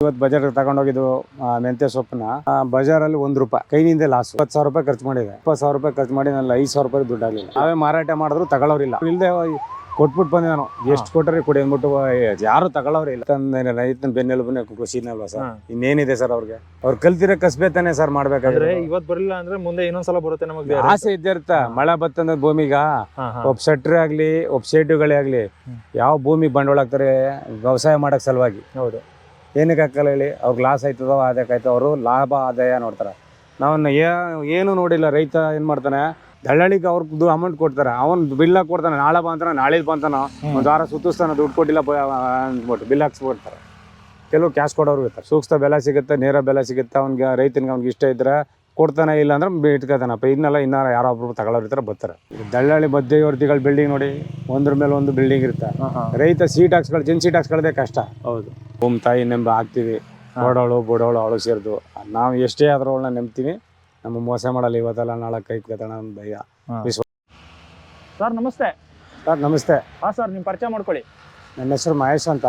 ಇವತ್ತು ಬಜಾರ್ ತಗೊಂಡೋಗಿದ್ದು ಮೆಂತ್ಯ ಸೊಪ್ಪನ್ನ ಬಜಾರಲ್ಲಿ ಒಂದ್ ರೂಪಾಯಿ ಕೈನಿಂದ ಲಾಸ್ ಇಪ್ಪತ್ತು ಸಾವಿರ ರೂಪಾಯಿ ಖರ್ಚು ಮಾಡಿದೆ. ಇಪ್ಪತ್ತು ಸಾವಿರ ರೂಪಾಯಿ ಖರ್ಚು ಮಾಡಿ ನಾನು ಐದು ಸಾವಿರ ರೂಪಾಯಿ ದುಡ್ಡು ಆಗಲಿಲ್ಲ ನಾವೇ ಮಾರಾಟ ಮಾಡಿದ್ರು ತಗೊಳ್ಳೋರಿಲ್ಲ ಇಲ್ಲದೆ ಕೊಟ್ಬಿಟ್ಟು ಬಂದೆ ನಾನು. ಎಷ್ಟು ಕೊಟ್ಟರೆ ಕೊಡಿ ಅಂದ್ಬಿಟ್ಟು ಯಾರು ತಗೊಳ್ಳೋರು ಇಲ್ಲ ತಂದೆ ರೈತನ ಬೆನ್ನೆಲುಬನೇ ಕೃಷಿನೇ ಅಲ್ವಾ ಸರ್? ಇನ್ನೇನಿದೆ ಸರ್ ಅವ್ರಿಗೆ? ಅವ್ರು ಕಲ್ತಿರೋ ಕಸಬೇ ತಾನೇ ಸರ್ ಮಾಡ್ಬೇಕಾದ್ರೆ ಇವತ್ ಬರಲಿಲ್ಲ ಅಂದ್ರೆ ಮುಂದೆ ಇನ್ನೊಂದ್ಸಲ ಬರುತ್ತೆ ನಮಗೆ ಆಸೆ ಇದ್ದೇ ಇರ್ತ ಮಳೆ ಬತ್ತಂದ್ರೆ ಭೂಮಿಗ ಒಬ್ಬ ಸೆಟ್ರೆ ಆಗಲಿ ಒಬ್ಬ ಆಗಲಿ ಹ್ಮ್. ಯಾವ ಭೂಮಿ ಬಂಡವಾಳ ಹಾಕ್ತಾರೆ ವ್ಯವಸಾಯ ಮಾಡಕ್ ಸಲುವಾಗಿ. ಹೌದು. ಏನಕ್ಕೆ ಹಾಕಲ್ಲ ಹೇಳಿ? ಅವ್ರಿಗೆ ಲಾಸ್ ಆಯ್ತದೋ ಆಯ್ತು ಅವರು ಲಾಭ ಆದಾಯ ನೋಡ್ತಾರೆ. ನಾವನ್ನು ಏನು ನೋಡಿಲ್ಲ ರೈತ ಏನು ಮಾಡ್ತಾನೆ? ದಳ್ಳಾಳಿಗೆ ಅವ್ರಿಗೆ ಅಮೌಂಟ್ ಕೊಡ್ತಾರೆ. ಅವನು ಬಿಲ್ ಹಾಕಿ ಕೊಡ್ತಾನೆ. ನಾಳೆ ಬಾ ಅಂತಾನೆ ನಾಳೆ ಬಂತಾನ ಒಂದು ವಾರ ಸುತ್ತಿಸ್ತಾನೆ ದುಡ್ಡು ಕೊಟ್ಟಿಲ್ಲ ಅಂದ್ಬಿಟ್ಟು ಬಿಲ್ ಹಾಕ್ಸ್ಬಿಡ್ತಾರೆ ಕೆಲವು ಕ್ಯಾಶ್ ಕೊಡೋರು ಇರ್ತಾರೆ. ಸೂಕ್ತ ಬೆಲೆ ಸಿಗುತ್ತೆ ನೇರ ಬೆಲೆ ಸಿಗುತ್ತೆ. ಅವ್ನಿಗೆ ರೈತನಿಗೆ ಅವ್ನಿಗೆ ಇಷ್ಟ ಇದ್ರೆ ಕೊಡ್ತಾನೆ ಇಲ್ಲ ಅಂದ್ರೆ ಇಟ್ಕೋತಾನಪ್ಪ. ಇನ್ನೆಲ್ಲ ಇನ್ನಾರ ಯಾರೋ ಒಬ್ರು ತಗೊಳ್ಳೋರು ಇರ್ತಾರೆ ಬರ್ತಾರೆ. ದಳ್ಳಾಳಿ ಮಧ್ಯವರ್ತಿಗಳ ಬಿಲ್ಡಿಂಗ್ ನೋಡಿ ಒಂದ್ರ ಮೇಲೆ ಒಂದು ಬಿಲ್ಡಿಂಗ್ ಇರುತ್ತೆ ರೈತ ಸೀಟ್ ಹಾಕ್ಸ್ಕೊಳ್ಳಿ ಜನ್ ಸೀಟ್ ಹಾಕ್ಸ್ಕೊಳ್ಳೋದೇ ಕಷ್ಟ. ಹೌದು. ಓಮ್ ತಾಯಿ ನೆಂಬ ಹಾಕ್ತೀವಿ ಬಡವಳು ಬಡವಳು ಅವಳು ಸೇರಿದು. ನಾವು ಎಷ್ಟೇ ಆದ್ರೂ ಅವಳನ್ನ ನೆಮ್ತೀವಿ ನಮ್ಮ ಮೋಸ ಮಾಡಲ್ಲ ಇವತ್ತಲ್ಲ ನಾಳೆ ಕೈ ಕತ್ತಣ ಭಯ. ಸರ್ ನಮಸ್ತೆ. ಸರ್ ನಮಸ್ತೆ. ಹಾ ಸರ್ ನಿಮ್ಮ ಪರಿಚಯ ಮಾಡ್ಕೊಳ್ಳಿ. ನನ್ನ ಹೆಸರು ಮಹೇಶ್ ಅಂತ.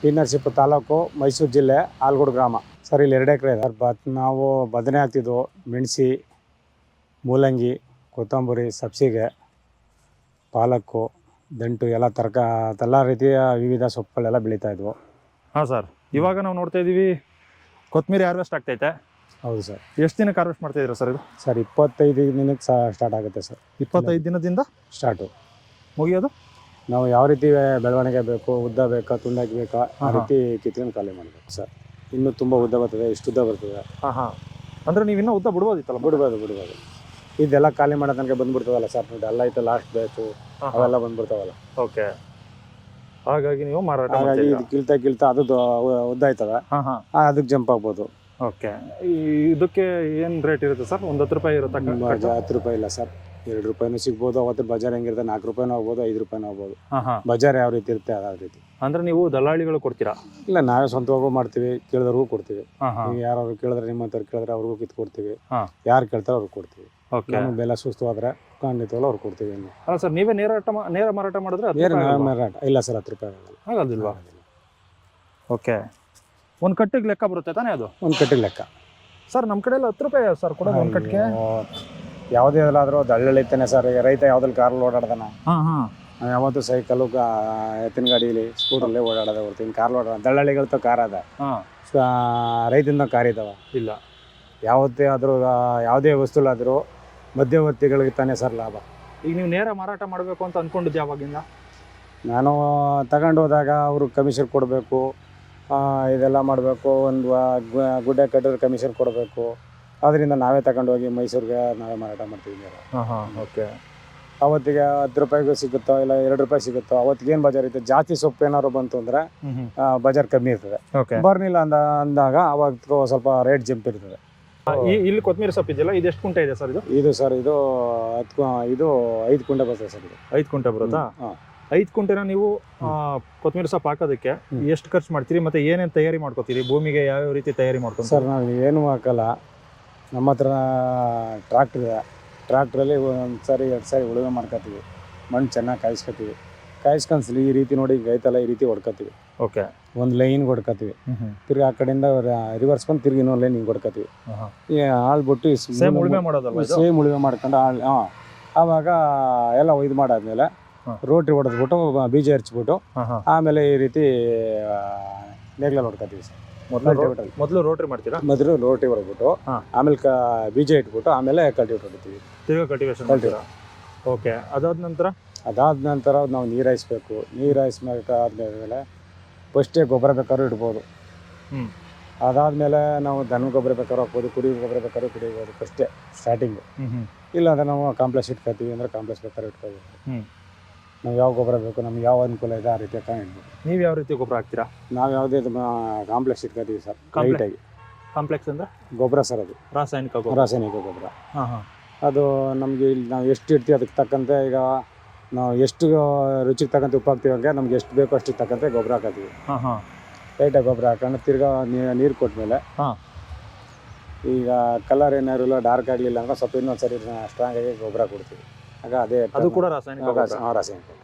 ಟಿ ನರಸೀಪುರ ತಾಲೂಕು ಮೈಸೂರು ಜಿಲ್ಲೆ ಆಲ್ಗೋಡು ಗ್ರಾಮ. ಸರ್ ಇಲ್ಲಿ ಎರಡು ಎಕರೆ ಇದೆ. ಸರ್ ಬತ್ ನಾವು ಬದನೆ ಹಾಕ್ತಿದ್ವು ಮೆಣಸಿ ಮೂಲಂಗಿ ಕೊತ್ತಂಬರಿ ಸಬ್ಸಿಗೆ ಪಾಲಕ್ಕು ದಂಟು ಎಲ್ಲ ತರಕ ಎಲ್ಲ ರೀತಿಯ ವಿವಿಧ ಸೊಪ್ಪುಗಳೆಲ್ಲ ಬೆಳೀತಾ ಇದ್ವು. ಹಾಂ ಸರ್ ಇವಾಗ ನಾವು ನೋಡ್ತಾ ಇದ್ದೀವಿ ಕೊತ್ತಂಬರಿ ಹಾರ್ವೆಸ್ಟ್ ಆಗ್ತೈತೆ. ಹೌದು ಸರ್. ಎಷ್ಟು ದಿನಕ್ಕೆ ಹಾರ್ವೆಸ್ಟ್ ಮಾಡ್ತಾ ಇದ್ದೀರಾ ಸರ್ ಇದು? ಸರ್ ಇಪ್ಪತ್ತೈದು ದಿನಕ್ಕೆ ಸಹ ಸ್ಟಾರ್ಟ್ ಆಗುತ್ತೆ ಸರ್. ಇಪ್ಪತ್ತೈದು ದಿನದಿಂದ? ಸ್ಟಾರ್ಟು. ಮುಗಿಯೋದು? ನಾವು ಯಾವ ರೀತಿ ಬೆಳವಣಿಗೆ ಬೇಕು ಉದ್ದ ಬೇಕಾ ತುಂಡಾಗಿ ಬೇಕಾ ಆ. ರೀತಿ ಕಿತ್ಕೊಂಡು ಖಾಲಿ ಮಾಡಬೇಕು ಸರ್. ಇನ್ನೂ ತುಂಬ ಉದ್ದ ಬರ್ತದೆ ಇಷ್ಟು ಉದ್ದ ಬರ್ತದೆ. ಹಾ ಹಾ. ಅಂದ್ರೆ ನೀವು ಇನ್ನೂ ಉದ್ದ ಬಿಡ್ಬೋದಿತ್ತಲ್ಲ ಬಿಡ್ಬೋದು ಬಿಡ್ಬೋದು. ಇದೆಲ್ಲ ಖಾಲಿ ಮಾಡೋ ತನಕ ಬಂದ್ಬಿಡ್ತದಲ್ಲ ಸರ್ ನೋಡಿ ಎಲ್ಲ ಐತೆ ಲಾಸ್ಟ್ ಬೇಕು ಅವೆಲ್ಲ ಬಂದ್ಬಿಡ್ತಾವಲ್ಲ. ಓಕೆ ಹಾಗಾಗಿ ನೀವು ಮಾರಾಟ ಹಾಗಾಗಿ ಇದು ಕೀಳ್ತಾ ಕೀಳ್ತಾ ಅದು ದೊ- ಉದ್ದ ಆಯ್ತದ ಹಾ ಹಾ. ಆ, ಅದಕ್ಕೆ ಜಂಪ್ ಆಗ್ಬೋದು. ಓಕೆ ಇದಕ್ಕೆ ಏನ್ ರೇಟ್ ಇರುತ್ತೆ ಸರ್ ಒಂದು ಹತ್ತು ರೂಪಾಯಿ ಇರುತ್ತೆ ಹತ್ತು ರೂಪಾಯಿ ಇಲ್ಲ ಸರ್ ಎರಡು ರೂಪಾಯಿನೂ ಸಿಗ್ಬೋದು ಅವತ್ತು ಬಜಾರ್ ಹೆಂಗಿರುತ್ತೆ ನಾಲ್ಕು ರೂಪಾಯಿನೂ ಆಗ್ಬೋದು ಐದು ರೂಪಾಯಿನೂ ಆಗ್ಬೋದು. ಹಾ ಹಾ. ಬಜಾರ್ ಯಾವ ರೀತಿ ಇರುತ್ತೆ ಆ ರೀತಿ. ಅಂದ್ರೆ ನೀವು ದಲ್ಲಾಳಿಗಳು ಕೊಡ್ತೀರಾ? ಇಲ್ಲ ನಾವೇ ಸ್ವಂತವಾಗೂ ಮಾಡ್ತೀವಿ ಕೇಳಿದವ್ರಿಗೂ ಕೊಡ್ತೀವಿ. ಹಾ ಹಾ. ಈಗ ಯಾರು ಕೇಳಿದ್ರೆ ನಿಮ್ಮಂತವ್ರು ಕೇಳಿದ್ರೆ ಅವ್ರಿಗೂ ಕಿತ್ ಕೊಡ್ತೀವಿ. ಹಾ. ಯಾರು ಕೇಳ್ತಾರೋ ಅವ್ರಿಗೆ ಕೊಡ್ತೀವಿ. ಓಕೆ. ನಮಗೆ ಬೆಲೆ ಸುಸ್ತು ಆದ್ರೆ ಖಂಡಿತವಲ್ಲ ಅವ್ರು ಕೊಡ್ತೀವಿ ಇನ್ನು. ಅಲ್ಲ ಸರ್ ನೀವೇ ನೇರ ಮಾ- ನೇರ ಮಾರಾಟ ಮಾಡಿದ್ರೆ ಹತ್ತು ಬೇರೆ ರೂಪಾಯಿ ಆಗಲ್ವಾ? ಮಾರಾಟ ಇಲ್ಲ ಸರ್ ಹತ್ತು ರೂಪಾಯಿ ಆಗಲ್ಲ. ಓಕೆ. ಒಂದು ಕಟ್ಟಿಗೆ ಲೆಕ್ಕ ಬರುತ್ತೆ ತಾನೇ ಅದು? ಒಂದು ಕಟ್ಟಿಗೆ ಲೆಕ್ಕ. ಸರ್ ನಮ್ಮ ಕಡೆ ಎಲ್ಲ ಹತ್ತು ರೂಪಾಯಿ ಸರ್ ಒಂದು ಕಟ್ಟಿಗೆ? ಅಯ್ಯೋ, ಯಾವುದೇ ಆದ್ರೂ ದಳ್ಳಳಿತಾನೆ ಸರ್ ಈಗ ರೈತ ಯಾವ್ದಲ್ಲಿ ಕಾರ್ ಓಡಾಡ್ದಾನ? ಹಾಂ ಹಾಂ. ನಾವು ಯಾವತ್ತೂ ಸೈಕಲ್ಲು ಎತ್ತಿನ ಗಾಡೀಲಿ ಸ್ಕೂಟರ್ಲೇ ಓಡಾಡೋದೇ ಹೊರ್ತೀನಿ ಕಾರ್ ಓಡಾಡ ದಳ್ಳಾಳಿಗಳ್ತ ಕಾರ್ ಅದ. ಹಾಂ. ರೈತನ ಕಾರ್ ಇದಾವ? ಇಲ್ಲ. ಯಾವತ್ತೇ ಆದರೂ ಯಾವುದೇ ವಸ್ತುಲಾದರೂ ಮಧ್ಯವರ್ತಿಗಳಿಗೆ ತಾನೇ ಸರ್ ಲಾಭ. ಈಗ ನೀವು ನೇರ ಮಾರಾಟ ಮಾಡಬೇಕು ಅಂತ ಅನ್ಕೊಂಡಿದ್ದೆ ಯಾವಾಗಿಂದ ನಾನು ತಗೊಂಡು ಹೋದಾಗ ಅವರು ಕಮಿಷನ್ ಕೊಡಬೇಕು ಇದೆಲ್ಲ ಮಾಡಬೇಕು ಒಂದು ಗುಡ್ಡೆ ಕಟ್ಟಿದ್ರೆ ಕಮಿಷನ್ ಕೊಡಬೇಕು. ಅದರಿಂದ ನಾವೇ ತಗೊಂಡು ಹೋಗಿ ಮೈಸೂರಿಗೆ ನಾವೇ ಮಾರಾಟ ಮಾಡ್ತೀವಿ ನೇರ. ಹಾಂ ಹಾಂ. ಓಕೆ. ಅವತ್ತಿಗೆ ಹತ್ತು ರೂಪಾಯಿಗೂ ಸಿಗುತ್ತೋ ಇಲ್ಲ ಎರಡು ರೂಪಾಯಿ ಸಿಗುತ್ತೋ ಅವತ್ತಿಗೆ ಏನು ಬಜಾರ್ ಇತ್ತು? ಜಾಸ್ತಿ ಸೊಪ್ಪು ಏನಾದ್ರು ಬಂತು ಅಂದ್ರೆ ಬಜಾರ್ ಕಮ್ಮಿ ಇರ್ತದೆ. ಓಕೆ. ಬರ್ನಿಲ್ಲ ಅಂದ ಅಂದಾಗ ಅವಾಗ ಸ್ವಲ್ಪ ರೇಟ್ ಜಂಪ್ ಇರ್ತದೆ. ಇಲ್ಲಿ ಕೊತ್ತಂಬರಿ ಸೊಪ್ಪು ಇದೆಯಲ್ಲ ಇದು ಎಷ್ಟು ಕುಂಟೆ ಇದೆ ಸರ್ ಇದು? ಇದು ಸರ್ ಇದು ಹತ್ತು ಇದು ಐದು ಕುಂಟೆ ಬರ್ತದೆ ಸರ್ ಇದು. ಐದು ಕುಂಟೆ ಬರುತ್ತಾ? ಐದು ಕುಂಟೆನ ನೀವು ಆ, ಕೊತ್ತಂಬರಿ ಸೊಪ್ಪು ಹಾಕೋದಕ್ಕೆ ಎಷ್ಟು ಖರ್ಚು ಮಾಡ್ತೀರಿ ಮತ್ತೆ ಏನೇನು ತಯಾರಿ ಮಾಡ್ಕೋತೀರಿ? ಭೂಮಿಗೆ ಯಾವ ರೀತಿ ತಯಾರಿ ಮಾಡ್ಕೊಂಡು ಸರ್ ನಾವು ಏನು ಹಾಕಲ್ಲ. ನಮ್ಮ ಹತ್ರ ಟ್ರ್ಯಾಕ್ಟ್ರ್ ಇದೆ. ಟ್ರ್ಯಾಕ್ಟ್ರಲ್ಲಿ ಒಂದು ಸಾರಿ ಎರಡು ಸಾರಿ ಉಳುಮೆ ಮಾಡ್ಕೊತೀವಿ. ಮಣ್ಣು ಚೆನ್ನಾಗಿ ಕಾಯಿಸ್ಕೊತೀವಿ. ಕಾಯಿಸ್ಕೊಂಡ್ಸಲಿ ಈ ರೀತಿ ನೋಡಿ ಗೈತಲ್ಲ ಈ ರೀತಿ ಹೊಡ್ಕೊತೀವಿ. ಓಕೆ. ಒಂದು ಲೈನ್ ಹೊಡ್ಕೊತೀವಿ. ತಿರ್ಗಿ ಆ ಕಡೆಯಿಂದ ರಿವರ್ಸ್ ಬಂದು ತಿರ್ಗಿ ಇನ್ನೊಂದು ಲೈನ್ ಹಿಂಗೆ ಹೊಡ್ಕೊತೀವಿ. ಈ ಆಳು ಬಿಟ್ಟು ಸೇಮ್ ಉಳುಮೆ ಮಾಡೋದಲ್ವಾ ಇದು? ಸೇಮ್ ಉಳುಮೆ ಮಾಡ್ಕೊಂಡು ಆಳ್ ಹಾಂ ಆವಾಗ ಎಲ್ಲ ಇದು ಮಾಡಾದ್ಮೇಲೆ. ರೋಟ್ರಿ ಹೊಡೆದ್ಬಿಟ್ಟು ಬೀಜ ಹರ್ಚ್ಬಿಟ್ಟು ಆಮೇಲೆ ಈ ರೀತಿ ನೇಗ್ಲಲ್ಲಿ ಹೊಡ್ಕೊತೀವಿ ಸರ್. ಮೊದಲು ಮೊದಲು ರೋಟ್ರಿ ಮಾಡ್ತೀರಾ? ಮೊದಲು ರೋಟಿ ಬರ್ಬಿಟ್ಟು ಆಮೇಲೆ ಕ ಬೀಜ ಇಟ್ಬಿಟ್ಟು ಆಮೇಲೆ ಕಲ್ಟಿವೇಟ್ ಹೊಡಿತೀವಿ ತಿರ್ಗಾ ಕಲ್ಟಿವೇಶನ್. ಮಾಡ್ತೀರಾ? ಓಕೆ ಅದಾದ ನಂತರ? ಅದಾದ ನಂತರ ನಾವು ನೀರು ಹಾಯಿಸ್ಬೇಕು. ನೀರು ಹಾಯಿಸ್ಬೇಕಾದ್ಮೇಲೆ ಫಸ್ಟೇ ಗೊಬ್ಬರ ಬೇಕಾದ್ರೂ ಇಡ್ಬೋದು. ಹ್ಞೂ ಅದಾದಮೇಲೆ ನಾವು ದನ ಗೊಬ್ಬರ ಬೇಕಾದ್ರೂ ಹಾಕ್ಬೋದು ಕುಡಿ ಗೊಬ್ಬರ ಬೇಕಾದ್ರೂ ಕುಡಿಬೋದು ಫಸ್ಟೇ ಸ್ಟಾರ್ಟಿಂಗು ಇಲ್ಲ ಅಂದರೆ ನಾವು ಕಾಂಪ್ಲೆಕ್ಸ್ ಇಟ್ಕೊತೀವಿ ಅಂದ್ರೆ ಕಾಂಪ್ಲೆಕ್ಸ್ ಬೇಕಾದ್ರೂ ಇಟ್ಕೋಬೇಕು. ನಾವು ಯಾವ ಗೊಬ್ಬರ ಬೇಕು ನಮ್ಗೆ ಯಾವ ಅನುಕೂಲ ಇದೆ ಆ ರೀತಿ ಇಡ್ಬೋದು ನೀವು ಯಾವ ರೀತಿ ಗೊಬ್ಬರ ಹಾಕ್ತೀರಾ? ನಾವು ಯಾವುದೇ ಕಾಂಪ್ಲೆಕ್ಸ್ ಇಟ್ಕೋತೀವಿ ಸರ್ Complex? ಲೈಟಾಗಿ ಕಾಂಪ್ಲೆಕ್ಸ್ ಅಂದ್ರೆ? ಗೊಬ್ಬರ ಸರ್ ಅದು. ರಾಸಾಯನಿಕ ಗೊಬ್ಬರ. ರಾಸಾಯನಿಕ ಗೊಬ್ಬರ. ಹಾಂ ಹಾಂ. ಅದು ನಮಗೆ ಇಲ್ಲಿ ನಾವು ಎಷ್ಟು ಇಡ್ತೀವಿ ಅದಕ್ಕೆ ತಕ್ಕಂತೆ ಈಗ ನಾವು ಎಷ್ಟು ರುಚಿಗೆ ತಕ್ಕಂತೆ ಉಪ್ಪು ಹಾಕ್ತೀವಿ ಹಂಗೆ ನಮ್ಗೆ ಎಷ್ಟು ಬೇಕೋ ಅಷ್ಟಕ್ಕೆ ತಕ್ಕಂತೆ ಗೊಬ್ಬರ ಹಾಕತ್ತೀವಿ. ಹಾಂ ಹಾಂ. ಲೈಟಾಗಿ ಗೊಬ್ಬರ ಹಾಕೊಂಡು ತಿರ್ಗಾ ನೀರು ಕೊಟ್ಟಮೇಲೆ ಹಾ. ಈಗ ಕಲರ್ ಏನಾರಿಲ್ಲ ಡಾರ್ಕ್ ಆಗಲಿಲ್ಲ ಅಂದ್ರೆ ಸ್ವಲ್ಪ ಇನ್ನೊಂದು ಸರಿ ಸ್ಟ್ರಾಂಗ್ ಆಗಿ ಗೊಬ್ಬರ ಕೊಡ್ತೀವಿ. ಆಗ ಅದೇ ಅದು ಕೂಡ ರಾಸಾಯನಿಕ ಗೊಬ್ಬರ. ಹಾಂ ರಾಸಾಯನಿಕ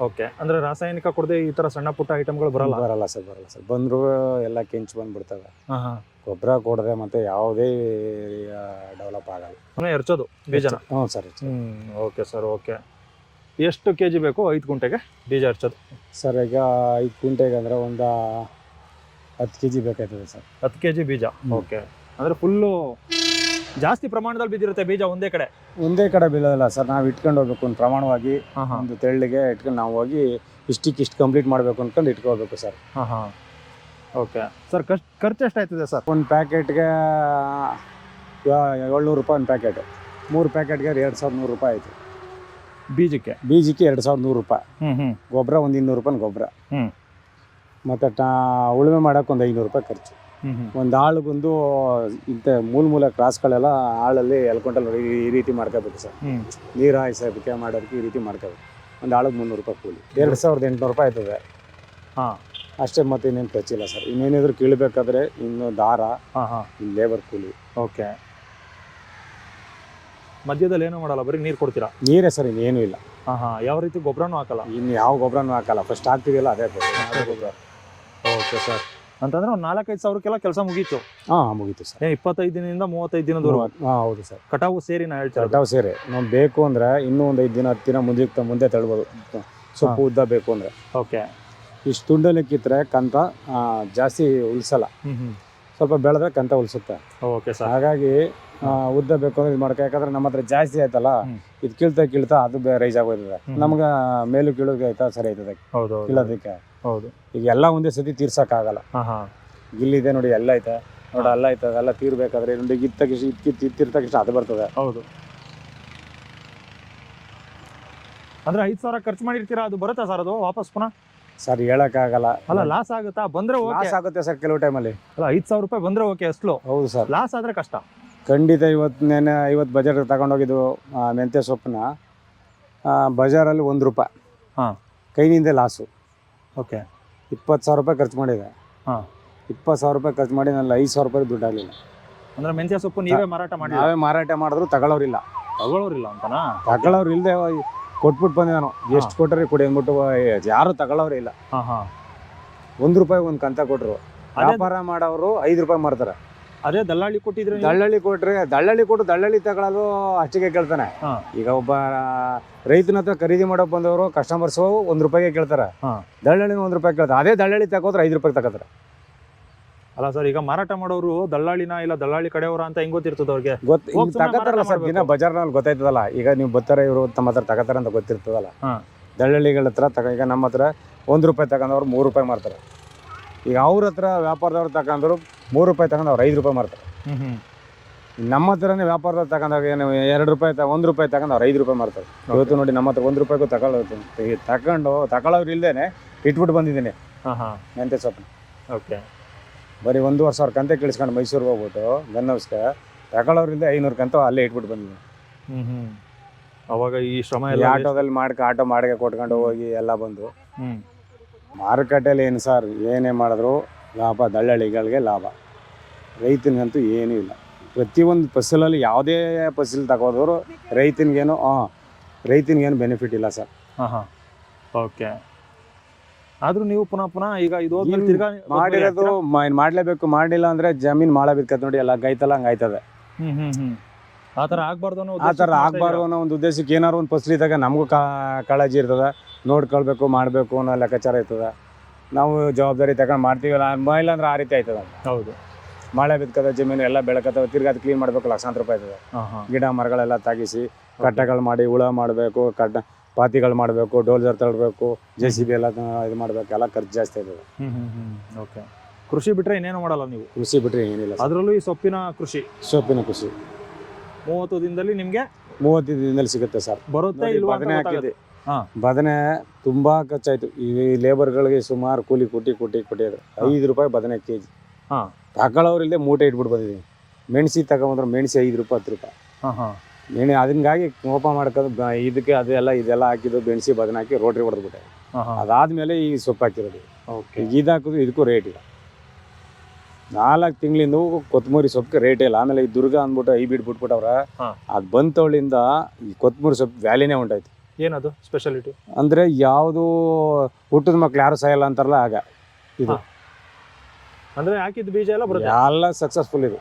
ಓಕೆ. ಅಂದ್ರೆ ರಾಸಾಯನಿಕ ಕೊಡದೆ ಈ ತರ ಸಣ್ಣ ಪುಟ್ಟ ಐಟಮ್ಗಳು ಬರಲ್ಲ? ಬರಲ್ಲ ಸರ್ ಬರಲ್ಲ ಸರ್. ಬಂದ್ರು ಎಲ್ಲ ಕೆಂಚು ಬಂದ್ಬಿಡ್ತವೆ. ಹಾ ಹಾ. ಗೊಬ್ಬರ ಕೊಡದೆ ಮತ್ತೆ ಯಾವುದೇ ಡೆವಲಪ್ ಆಗಲ್ಲ. ಸುಮ್ಮನೆ ಎರ್ಚೋದು ಬೀಜನ? ಹ್ಞೂ sir hmm okay sir okay. ಎಷ್ಟು ಕೆ ಜಿ ಬೇಕು ಐದು ಗುಂಟೆಗೆ ಬೀಜ ಹರ್ಚೋದು ಸರ್ ಈಗ ಐದು ಕ್ವಿಂಟೆಗೆ ಅಂದರೆ ಒಂದು ಹತ್ತು ಕೆ ಜಿ ಬೇಕಾಯ್ತದೆ ಸರ್. ಹತ್ತು ಕೆ ಜಿ ಬೀಜ? ಹ್ಮ್. ಓಕೆ. ಅಂದ್ರೆ ಫುಲ್ಲು ಜಾಸ್ತಿ ಪ್ರಮಾಣದಲ್ಲಿ ಬಿದ್ದಿರುತ್ತೆ ಬೀಜ ಒಂದೇ ಕಡೆ? ಒಂದೇ ಕಡೆ ಬೀಳೋದಿಲ್ಲ ಸರ್. ನಾವು ಇಟ್ಕೊಂಡು ಹೋಗ್ಬೇಕು ಒಂದು ಪ್ರಮಾಣವಾಗಿ. ಹಾಂ ಹಾಂ. ಒಂದು ತೆಳ್ಳಿಗೆ ಇಟ್ಕೊಂಡು ನಾವು ಹೋಗಿ ಇಷ್ಟಕ್ಕೆ ಇಷ್ಟು ಕಂಪ್ಲೀಟ್ ಮಾಡಬೇಕು ಅಂದ್ಕೊಂಡು ಇಟ್ಕೋಬೇಕು ಸರ್. ಹಾಂ ಹಾಂ. ಓಕೆ. ಸರ್ ಖರ್ಚು ಖರ್ಚು ಎಷ್ಟಾಯ್ತದೆ ಸರ್? ಒಂದು ಪ್ಯಾಕೆಟ್ಗೆ ಏಳ್ನೂರು ರೂಪಾಯಿ ಒಂದು ಪ್ಯಾಕೆಟ್. ಮೂರು ಪ್ಯಾಕೆಟ್ಗೆ ಎರಡು ಸಾವಿರದ ನೂರು ರೂಪಾಯಿ ಆಯಿತು. ಬೀಜಕ್ಕೆ? ಬೀಜಕ್ಕೆ ಎರಡು ಸಾವಿರದ ನೂರು ರೂಪಾಯಿ. ಹ್ಞೂ ಹ್ಞೂ ಗೊಬ್ಬರ ಒಂದು ಇನ್ನೂರು ರೂಪಾಯಿ ಗೊಬ್ಬರ ಹ್ಞೂ ಮತ್ತು ಟಾ ಉಳುಮೆ ಮಾಡೋಕೆ ಒಂದು ಐನೂರು ರೂಪಾಯಿ ಖರ್ಚು. ಹ್ಞೂ ಆಳು ಬಂದು ಇಂಥ ಮೂಲ ಮೂಲ ಕ್ರಾಸ್ಗಳೆಲ್ಲ ಆಳಲ್ಲಿ ಎಲ್ಕೊಂಡಲ್ಲಿ ಈ ರೀತಿ ಮಾಡ್ಕೋಬೇಕು ಸರ್. ನೀರು ಹಾಯಿಸೋದಕ್ಕೆ ಮಾಡೋದಕ್ಕೆ ಈ ರೀತಿ ಮಾಡ್ಕೋಬೇಕು. ಒಂದು ಆಳಿಗೆ ಮುನ್ನೂರು ರೂಪಾಯಿ ಕೂಲಿ. ಎರಡು ಸಾವಿರದ ಎಂಟುನೂರು ರೂಪಾಯಿ ಆಯ್ತದೆ. ಹಾಂ. ಅಷ್ಟೇ ಮತ್ತೆ ಇನ್ನೇನು ಖರ್ಚಿಲ್ಲ ಸರ್. ಇನ್ನೇನಿದ್ರು ಕೀಳಬೇಕಾದ್ರೆ ಇನ್ನು ದಾರ ಹಾಂ ಹಾಂ. ಇನ್ನು ಲೇಬರ್ ಕೂಲಿ. ಓಕೆ. ಮಧ್ಯದಲ್ಲಿ ಏನೂ ಮಾಡಲ್ಲ? ಬರೀ ನೀರು ಕೊಡ್ತೀರಾ? ನೀರೇ ಸರ್ ಇನ್ನೇನು ಇಲ್ಲ. ಹಾಂ ಹಾಂ. ಯಾವ ರೀತಿ ಗೊಬ್ಬರನೂ ಹಾಕಲ್ಲ? ಇನ್ನು ಯಾವ ಗೊಬ್ಬರನೂ ಹಾಕಲ್ಲ. ಫಸ್ಟ್ ಹಾಕ್ತಿದೆಯಲ್ಲ ಅದೇ ಗೊಬ್ಬರ ಓಕೆ ಸರ್. ಅಂತಂದ್ರೆ ಒಂದು ನಾಲ್ಕೈದು ಸಾವಿರಕ್ಕೆಲ್ಲ ಕೆಲಸ ಮುಗೀತು. ಹಾ ಮುಗೀತು ಸರ್. ಇಪ್ಪತ್ತೈದು ದಿನದಿಂದ ಮೂವತ್ತೈದು ದಿನದವರೆಗೂ ಹಾಂ ಹೌದು ಸರ್. ಕಟಾವು ಸೇರಿ ನಾ ಹೇಳ್ತೀನಿ. ಕಟಾವು ಸೇರಿ. ನಾವು ಬೇಕು ಅಂದ್ರೆ ಇನ್ನೂ ಒಂದು ಐದು ದಿನ ಹತ್ತು ದಿನ ಮುಂದೆ ಮುಂದೆ ತಳ್ಬೋದು. ಸೊಪ್ಪು ಉದ್ದ ಬೇಕು ಅಂದ್ರೆ. ಓಕೆ. ಇಷ್ಟು ತುಂಡಲ್ಲಿ ಕಿತ್ತರೆ ಕಂತ ಜಾಸ್ತಿ ಉಳಿಸಲ್ಲ ಸ್ವಲ್ಪ ಬೆಳೆದ್ರೆ ಕಂತ ಉಳಿಸುತ್ತೆ ಓಕೆ ಸರ್. ಹಾಗಾಗಿ ಉದ್ದ ಬೇಕು ಅಂದ್ರೆ ಇದು ಮಾಡ್ಕೊ ಯಾಕಂದ್ರೆ ನಮ್ಮ ಹತ್ರ ಜಾಸ್ತಿ ಆಯ್ತಲ್ಲ ಇದು ಕೀಳ್ತಾ ಕೀಳ್ತಾ ಅದು ರೈಸ್ ಆಗೋಯ್ತದೆ. ನಮ್ಗ ಮೇಲು ಕೀಳೋಕೆ ಆಯ್ತಾ ಸರಿ ಆಯ್ತದೆ. ಕೀಳೋದಕ್ಕೆ. ಹೌದು. ಈಗ ಎಲ್ಲ ಒಂದೇ ಸತಿ ತೀರ್ಸಕ್ಕಾಗಲ್ಲ. ಹಾಂ ಹಾಂ. ಇಲ್ಲಿದೆ ನೋಡಿ ಎಲ್ಲ ಐತೆ. ನೋಡಿ ಅಲ್ಲ ಐತೆ ಅದೆಲ್ಲ ತೀರ್ಬೇಕಾದ್ರೆ ನೋಡಿ ಇತ್ತಕಿಷ್ಟು ಇದ್ಕಿತ್ತು ಇತ್ತಿರ್ತಕಿಷ್ಟು ಅದು ಬರ್ತದೆ. ಹೌದು. ಅಂದ್ರೆ ಐದು ಸಾವಿರ ಖರ್ಚು ಮಾಡಿರ್ತೀರಾ? ಅದು ಬರುತ್ತಾ ಸರ್ ಅದು ವಾಪಸ್ ಪುನಃ? ಸರ್ ಹೇಳಕ್ಕಾಗಲ್ಲ. ಅಲ್ಲ ಲಾಸ್ ಆಗುತ್ತಾ? ಬಂದ್ರೆ ಓಕೆ ಲಾಸ್ ಆಗುತ್ತೆ ಸರ್ ಕೆಲವು ಟೈಮಲ್ಲಿ ಅಲ್ಲ. ಐದು ಸಾವಿರ ರೂಪಾಯಿ ಬಂದ್ರೆ ಓಕೆ ಅಷ್ಟು. ಹೌದು ಸರ್. ಲಾಸ್ ಆದ್ರೆ ಕಷ್ಟ. ಖಂಡಿತ ಇವತ್ತು ನೆನೆ ಇವತ್ತು ಬಜಾರ್ ತಗೊಂಡೋಗಿದ್ದು ಆ, ಮೆಂತ್ಯ ಸೊಪ್ಪನ್ನ ಆ, ಬಜಾರಲ್ಲಿ ಒಂದು ರೂಪಾಯಿ. ಹಾಂ. ಕೈನಿಂದ ಲಾಸು ಓಕೆ. ಇಪ್ಪತ್ತು ಸಾವಿರ ರೂಪಾಯಿ ಖರ್ಚು ಮಾಡಿದೆ. ಹಾ. ಇಪ್ಪತ್ತು ಸಾವಿರ ರೂಪಾಯಿ ಖರ್ಚು ಮಾಡಿ ನಲ್ಲಿ ಐದು ಸಾವಿರ ರೂಪಾಯಿ ದುಡ್ಡು ಆಗಲಿಲ್ಲ. ಅಂದ್ರೆ ಮೆಂತ್ಯ ಸೊಪ್ಪು ನೀವೇ ಮಾರಾಟ ಮಾಡಿ ನಾವೇ ಮಾರಾಟ ಮಾಡಿದ್ರು ತಗೊಳ್ಳೋರಿಲ್ಲ ತಗೊಳ್ಳೋರಿಲ್ಲ ಅಂತನಾ? ತಗೊಳ್ಳೋರು ಇಲ್ಲದೆ ಕೊಟ್ಬಿಟ್ಟು ಬಂದೆ ನಾನು ಎಷ್ಟು ಕೊಟ್ಟರೆ ಕೊಡಿ ಅಂದ್ಬಿಟ್ಟು ಯಾರು ತಗೊಳ್ಳೋರೇ ಇಲ್ಲ. ಹಾ ಹಾ. ಒಂದು ರೂಪಾಯಿ ಒಂದು ಕಂತ ಕೊಟ್ಟರು ವ್ಯಾಪಾರ ಮಾಡೋರು ಐದು ರೂಪಾಯಿ ಮಾರ್ತಾರೆ. ಅದೇ ದಲ್ಲಾಳಿ ಕೊಟ್ಟಿದ್ರೆ ದಳ್ಳಾಳಿ ಕೊಟ್ರೆ ದಳ್ಳಳ್ಳಿ ಕೊಟ್ಟು ದಳ್ಳಳ್ಳಿ ತಗೊಳ್ಳೋದು ಅಷ್ಟಿಗೆ ಕೇಳ್ತಾನೆ. ಹಾ. ಈಗ ಒಬ್ಬ ರೈತನ ಹತ್ರ ಖರೀದಿ ಮಾಡಕ್ ಬಂದವರು ಕಸ್ಟಮರ್ಸ್ ಒಂದು ರೂಪಾಯಿಗೆ ಕೇಳ್ತಾರೆ. ಹಾ. ದಳ್ಳಳ್ಳಿನ ಒಂದು ರೂಪಾಯಿ ಕೇಳ್ತಾರೆ. ಅದೇ ದಲ್ಲಾಳಿ ತಗೋದ್ರೆ ಐದು ರೂಪಾಯಿ ತಗೋತಾರೆ. ಅಲ್ಲ ಸರ್ ಈಗ ಮಾರಾಟ ಮಾಡೋರು ದಲ್ಲಾಳಿನ ಇಲ್ಲ ದಲ್ಲಾಳಿ ಕಡೆಯವರ ಅಂತ ಹೆಂಗ್ ಗೊತ್ತಿರ್ತದ ಅವ್ರಿಗೆ? ಗೊತ್ತ ಹೋಗ್ ಹಿಂಗ್ ಸುಮ್ನೆ ತಗೋತಾರಲ್ಲ ಮಾರಾಟ ಸರ್ ದಿನ ಬಜಾರ್ನಲ್ಲಿ ಗೊತ್ತಾಯ್ತದಲ್ಲ ಈಗ ನೀವು ಬರ್ತಾರೆ ಇವರು ತಮ್ಮ ಹತ್ರ ತಗೋತಾರೆ ಅಂತ ಗೊತ್ತಿರ್ತದಲ್ಲ. ಹಾ. ದಳ್ಳಳ್ಳಿಗಳ ಹತ್ರ ತಗ ಈಗ ನಮ್ಮ ಹತ್ರ ಒಂದ್ ರೂಪಾಯಿ ತಗೊಂಡವ್ರು ಮೂರು ರೂಪಾಯಿ ಮಾರ್ತಾರೆ. ಈಗ ಅವ್ರ ಹತ್ರ ವ್ಯಾಪಾರದವ್ರು ತಗೊಂಡ್ರು ಮೂರು ರೂಪಾಯಿ ತಗೊಂಡು ಅವ್ರು ಐದು ರೂಪಾಯಿ ಮಾರ್ತಾರೆ. ನಮ್ಮ ಹತ್ರನೇ ವ್ಯಾಪಾರದವ್ರು ತಗೊಂಡಾಗ ಏನು ಎರಡು ರೂಪಾಯಿ ತ ಒಂದು ರೂಪಾಯಿ ತಗೊಂಡು ಅವ್ರು ಐದು ರೂಪಾಯಿ ಮಾರ್ತಾರೆ. ಇವತ್ತು ನೋಡಿ ನಮ್ಮ ಹತ್ರ ಒಂದು ರೂಪಾಯಿಗೂ ತಗೊಳ್ಳೋದು ಈಗ ತಗೊಂಡು ತಗೊಳ್ಳೋರು ಇಲ್ಲದೇನೆ ಇಟ್ಬಿಟ್ಟು ಬಂದಿದ್ದೀನಿ. ಹಾಂ ಹಾಂ. ಮೆಂತೆ ಸೊಪ್ಪು. ಓಕೆ ಬರೀ ಒಂದೂವರೆ ಸಾವಿರ ಕಂತೆ ಕೇಳಿಸ್ಕೊಂಡು ಮೈಸೂರಿಗೆ ಹೋಗ್ಬಿಟ್ಟು ಗನ್ ಹೌಸ್ಗೆ ತಗೊಳ್ಳೋರಿಂದ ಐನೂರು ಕಂತ ಅಲ್ಲೇ ಇಟ್ಬಿಟ್ಟು ಬಂದಿದ್ದೀನಿ. ಅವಾಗ ಈ ಶ್ರಮ ಆಟೋದಲ್ಲಿ ಮಾಡ್ಕೊ ಆಟೋ ಮಾಡಿಗೆ ಕೊಟ್ಕೊಂಡು ಹೋಗಿ ಎಲ್ಲ ಬಂದು. ಹ್ಮ್. ಮಾರುಕಟ್ಟೆಯಲ್ಲಿ ಏನು ಸರ್ ಏನೇ ಮಾಡಿದ್ರು ಲಾಭ ದಳ್ಳಾಳಿಗಳಿಗೆ ಲಾಭ. ರೈತನಿಗಂತೂ ಏನೂ ಇಲ್ಲ. ಪ್ರತಿಯೊಂದು ಫಸಲಲ್ಲಿ ಯಾವುದೇ ಫಸಲು ತಗೋದ್ರು ರೈತನಿಗೇನು ಹಾಂ ರೈತನಿಗೇನು ಬೆನಿಫಿಟ್ ಇಲ್ಲ ಸರ್. ಹಾ ಹಾ. ಓಕೆ ಆದ್ರೂ ನೀವು ಪುನಃ ಪುನಃ ಈಗ ಇದು ಹೋದ್ಮೇಲೆ ತಿರ್ಗಾ ಮಾಡಿರೋದು ಮ- ಮಾಡಲೇಬೇಕು ಮಾಡಲಿಲ್ಲ ಅಂದರೆ ಜಮೀನು ಮಾಳ ನೋಡಿ ಎಲ್ಲ ಗೈತಲ್ಲ ಹಂಗಾಯ್ತದೆ. ಹ್ಞೂ ಹ್ಞೂ ಹ್ಮ್. ಆ ಥರ ಆಗ್ಬಾರ್ದು ಅನ್ನೋ ಆ ಥರ ಆಗಬಾರ್ದು ಅನ್ನೋ ಒಂದು ಉದ್ದೇಶಕ್ಕೆ ಏನಾರು ಒಂದು ಫಸಲು ಇದ್ದಾಗ ನಮಗೂ ಕಾ ಕಾಳಜಿ ಇರ್ತದೆ. ನೋಡ್ಕೊಳ್ಬೇಕು ಮಾಡಬೇಕು ಅನ್ನೋ ಲೆಕ್ಕಾಚಾರ ಇರ್ತದೆ. ನಾವು ಜವಾಬ್ದಾರಿ ತಗೊಂಡು ಮಾಡ್ತೀವಲ್ಲ ಇಲ್ಲ ಅಂದ್ರೆ ಆ ರೀತಿ ಆಯ್ತದೆ ಹೌದು. ಮಳೆ ಬಿದ್ಕದ ಜಮೀನು ಎಲ್ಲ ಬೆಳಕತ್ತವ ತಿರ್ಗಿ ಅದು ಕ್ಲೀನ್ ಮಾಡಬೇಕು ಲಕ್ಷಾಂತರ ರೂಪಾಯಿ ಆಯ್ತದೆ ಗಿಡ ಮರಗಳೆಲ್ಲ ತಾಗಿಸಿ ಕಟ್ಟೆಗಳು ಮಾಡಿ ಹುಳ ಮಾಡಬೇಕು ಕಟ್ಟ ಪಾತಿಗಳು ಮಾಡಬೇಕು ಡೋಲ್ಜರ್ ತಳ್ಬೇಕು ಜೆ ಸಿ ಬಿ ಎಲ್ಲ ಇದು ಮಾಡಬೇಕು ಎಲ್ಲ ಖರ್ಚು ಜಾಸ್ತಿ ಆಯ್ತದೆ. ಓಕೆ ಕೃಷಿ ಬಿಟ್ರೆ ಇನ್ನೇನು ಮಾಡಲ್ಲ ನೀವು? ಕೃಷಿ ಬಿಟ್ಟರೆ ಏನಿಲ್ಲ. ಅದರಲ್ಲೂ ಈ ಸೊಪ್ಪಿನ ಕೃಷಿ. ಸೊಪ್ಪಿನ ಕೃಷಿ. ಮೂವತ್ತು ದಿನದಲ್ಲಿ ನಿಮ್ಗೆ ಮೂವತ್ತು ದಿನದಲ್ಲಿ ಸಿಗುತ್ತೆ ಸರ್. ಬರುತ್ತೆ ಇಲ್ವಾ ಅಂತ ಬದನೆ ಹಾಕಿದೆ ಹಾಕಿದ್ದೆ ಹಾ. ಬದನೆ ತುಂಬಾ ಖರ್ಚಾಯ್ತು. ಈ ಲೇಬರ್ಗಳಿಗೆ ಸುಮಾರು ಕೂಲಿ ಕೊಟ್ಟಿ ಕೊಟ್ಟಿ ಕೊಟ್ಟಿದ್ರು. ಐದು ರೂಪಾಯಿ ಬದನೆ ಕೆ ಜಿ ಹಾ. ತಗೊಳ್ಳೋರಿಲ್ಲದೆ ಮೂಟೆ ಇಟ್ಬಿಟ್ಟು ಬಂದಿದ್ದೀನಿ ಮೆಣಸಿ ತಗೊಂಬಂದ್ರೆ ಮೆಣಸಿ ಐದು ರೂಪಾಯಿ ಹತ್ತು ರೂಪಾಯಿ. ಹಾ ಹಾ. ಮೆಣಿ ಅದನ್ಗಾಗಿ ಕೋಪ ಮಾಡ್ಕೊಂಡು ಬ- ಇದಕ್ಕೆ ಅದೆಲ್ಲ ಇದೆಲ್ಲ ಹಾಕಿದ್ದು ಬೆಣಸಿ ಬದನೆ ಹಾಕಿ ರೋಟ್ರಿ ಹೊಡೆದ್ಬಿಟ್ಟೆ. ಹಾ ಹಾ. ಅದಾದ್ಮೇಲೆ ಈ ಸೊಪ್ಪು ಹಾಕಿರೋದು. ಓಕೆ ಈಗ ಇದು ಹಾಕಿದ್ರು ಇದಕ್ಕೂ ರೇಟ್ ಇಲ್ಲ. ನಾಲ್ಕು ತಿಂಗಳಿಂದ ಕೊತ್ತಂಬರಿ ಸೊಪ್ಪು ರೇಟ್ ಇಲ್ಲ. ಆಮೇಲೆ ಈ ದುರ್ಗ ಅಂದ್ಬಿಟ್ಟು ಐ ಬಿಟ್ಟು ಬಿಟ್ಬಿಟ್ಟವ್ರ. ಅದು ಬಂತವಳಿಂದ ಈ ಕೊತ್ತಂಬರಿ ಸೊಪ್ಪು ವ್ಯಾಲಿನೇ ಉಂಟಾಯ್ತು. ಏನದು? ಸ್ಪೆಷಾಲಿಟಿ ಅಂದರೆ ಯಾವುದು ಹುಟ್ಟಿದ ಮಕ್ಳು ಯಾರು ಸಾಯಲ್ಲ ಅಂತಾರಲ್ಲ ಆಗ. ಇದು. ಅಂದ್ರೆ ಹಾಕಿದ ಬೀಜ ಎಲ್ಲ ಬರುತ್ತೆ? ಎಲ್ಲ ಸಕ್ಸಸ್ಫುಲ್ ಇದು.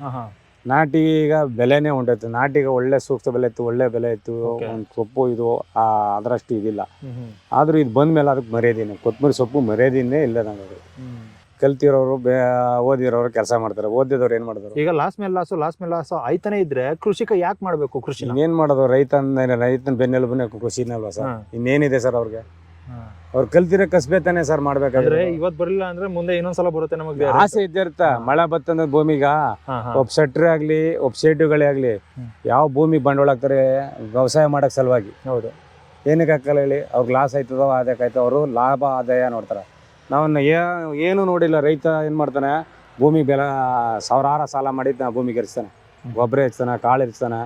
ಹಾ ಹಾ. ನಾಟಿ ಈಗ ಬೆಲೆನೇ ಉಂಟಾಯ್ತು. ನಾಟಿಗೆ ಒಳ್ಳೆ ಸೂಕ್ತ ಬೆಲೆ ಇತ್ತು ಒಳ್ಳೆ ಬೆಲೆ ಇತ್ತು. ಒಂದು ಸೊಪ್ಪು ಇದು ಅದರಷ್ಟು ಇದಿಲ್ಲ. ಆದ್ರೂ ಇದು ಬಂದ್ಮೇಲೆ ಅದಕ್ಕೆ ಮರ್ಯಾದೀನಿ ಕೊತ್ತಂಬರಿ ಸೊಪ್ಪು ಮರ್ಯಾದಿನೇ ಇಲ್ಲ ನನಗೆ. ಕಲ್ತಿರೋರು ಬೇ ಓದಿರೋರು ಕೆಲಸ ಮಾಡ್ತಾರೆ. ಓದಿದವ್ರು ಏನು ಮಾಡಿದ್ರು ಈಗ ಲಾಸ್ ಮೇಲೆ ಲಾಸು ಲಾಸ್ ಮೇಲೆ ಲಾಸು ಆಯ್ತಾನೆ ಇದ್ರೆ ಕೃಷಿಕ ಯಾಕೆ ಮಾಡ್ಬೇಕು ಕೃಷಿ ಏನ್ ಮಾಡೋದು? ರೈತನ ರೈತನ ಬೆನ್ನೆಲುಬನೇ ಕೃಷಿನಲ್ವಾ ಸರ್? ಇನ್ನೇನಿದೆ ಸರ್ ಅವ್ರಿಗೆ? ಅವ್ರ ಕಲ್ತಿರೋ ಕಸ್ಬೆ ತಾನೇ ಸರ್ ಮಾಡ್ಬೇಕಾದ್ರೆ ಇವತ್ ಬರಲಿಲ್ಲ ಅಂದ್ರೆ ಮುಂದೆ ಇನ್ನೊಂದ್ಸಲ ಬರುತ್ತೆ ನಮಗೆ ಆಸೆ ಇದ್ದೇ ಇರ್ತ ಮಳೆ ಬತ್ತಂದ್ರೆ ಭೂಮಿಗ? ಒಬ್ ಸೆಟ್ರೆ ಆಗ್ಲಿ ಒಬ್ಬ ಶೆಡ್ಡುಗಳೇ ಆಗ್ಲಿ. ಯಾವ ಭೂಮಿ ಬಂಡವಾಳ ಹಾಕ್ತಾರೆ ವ್ಯವಸಾಯ ಮಾಡಕ್ ಸಲುವಾಗಿ? ಹೌದು. ಏನಕ್ಕೆ ಹಾಕಲ್ಲ ಹೇಳಿ? ಅವ್ರಿಗೆ ಲಾಸ್ ಆಯ್ತದೋ ಆದಾಯ ಆಯ್ತೋ ಅವರು ಲಾಭ ಆದಾಯ ನೋಡ್ತಾರೆ. ನಾವನ್ನ ಏನು ನೋಡಿಲ್ಲ. ರೈತ ಏನು ಮಾಡ್ತಾನೆ ಭೂಮಿ ಬೆಲೆ ಸಾವಿರಾರು ಸಾಲ ಮಾಡಿ ಭೂಮಿಗೆ ಇರಿಸ್ತಾನೆ ಗೊಬ್ಬರ ಇರಿಸ್ತಾನೆ ಕಾಳು ಇರಿಸ್ತಾನೆ.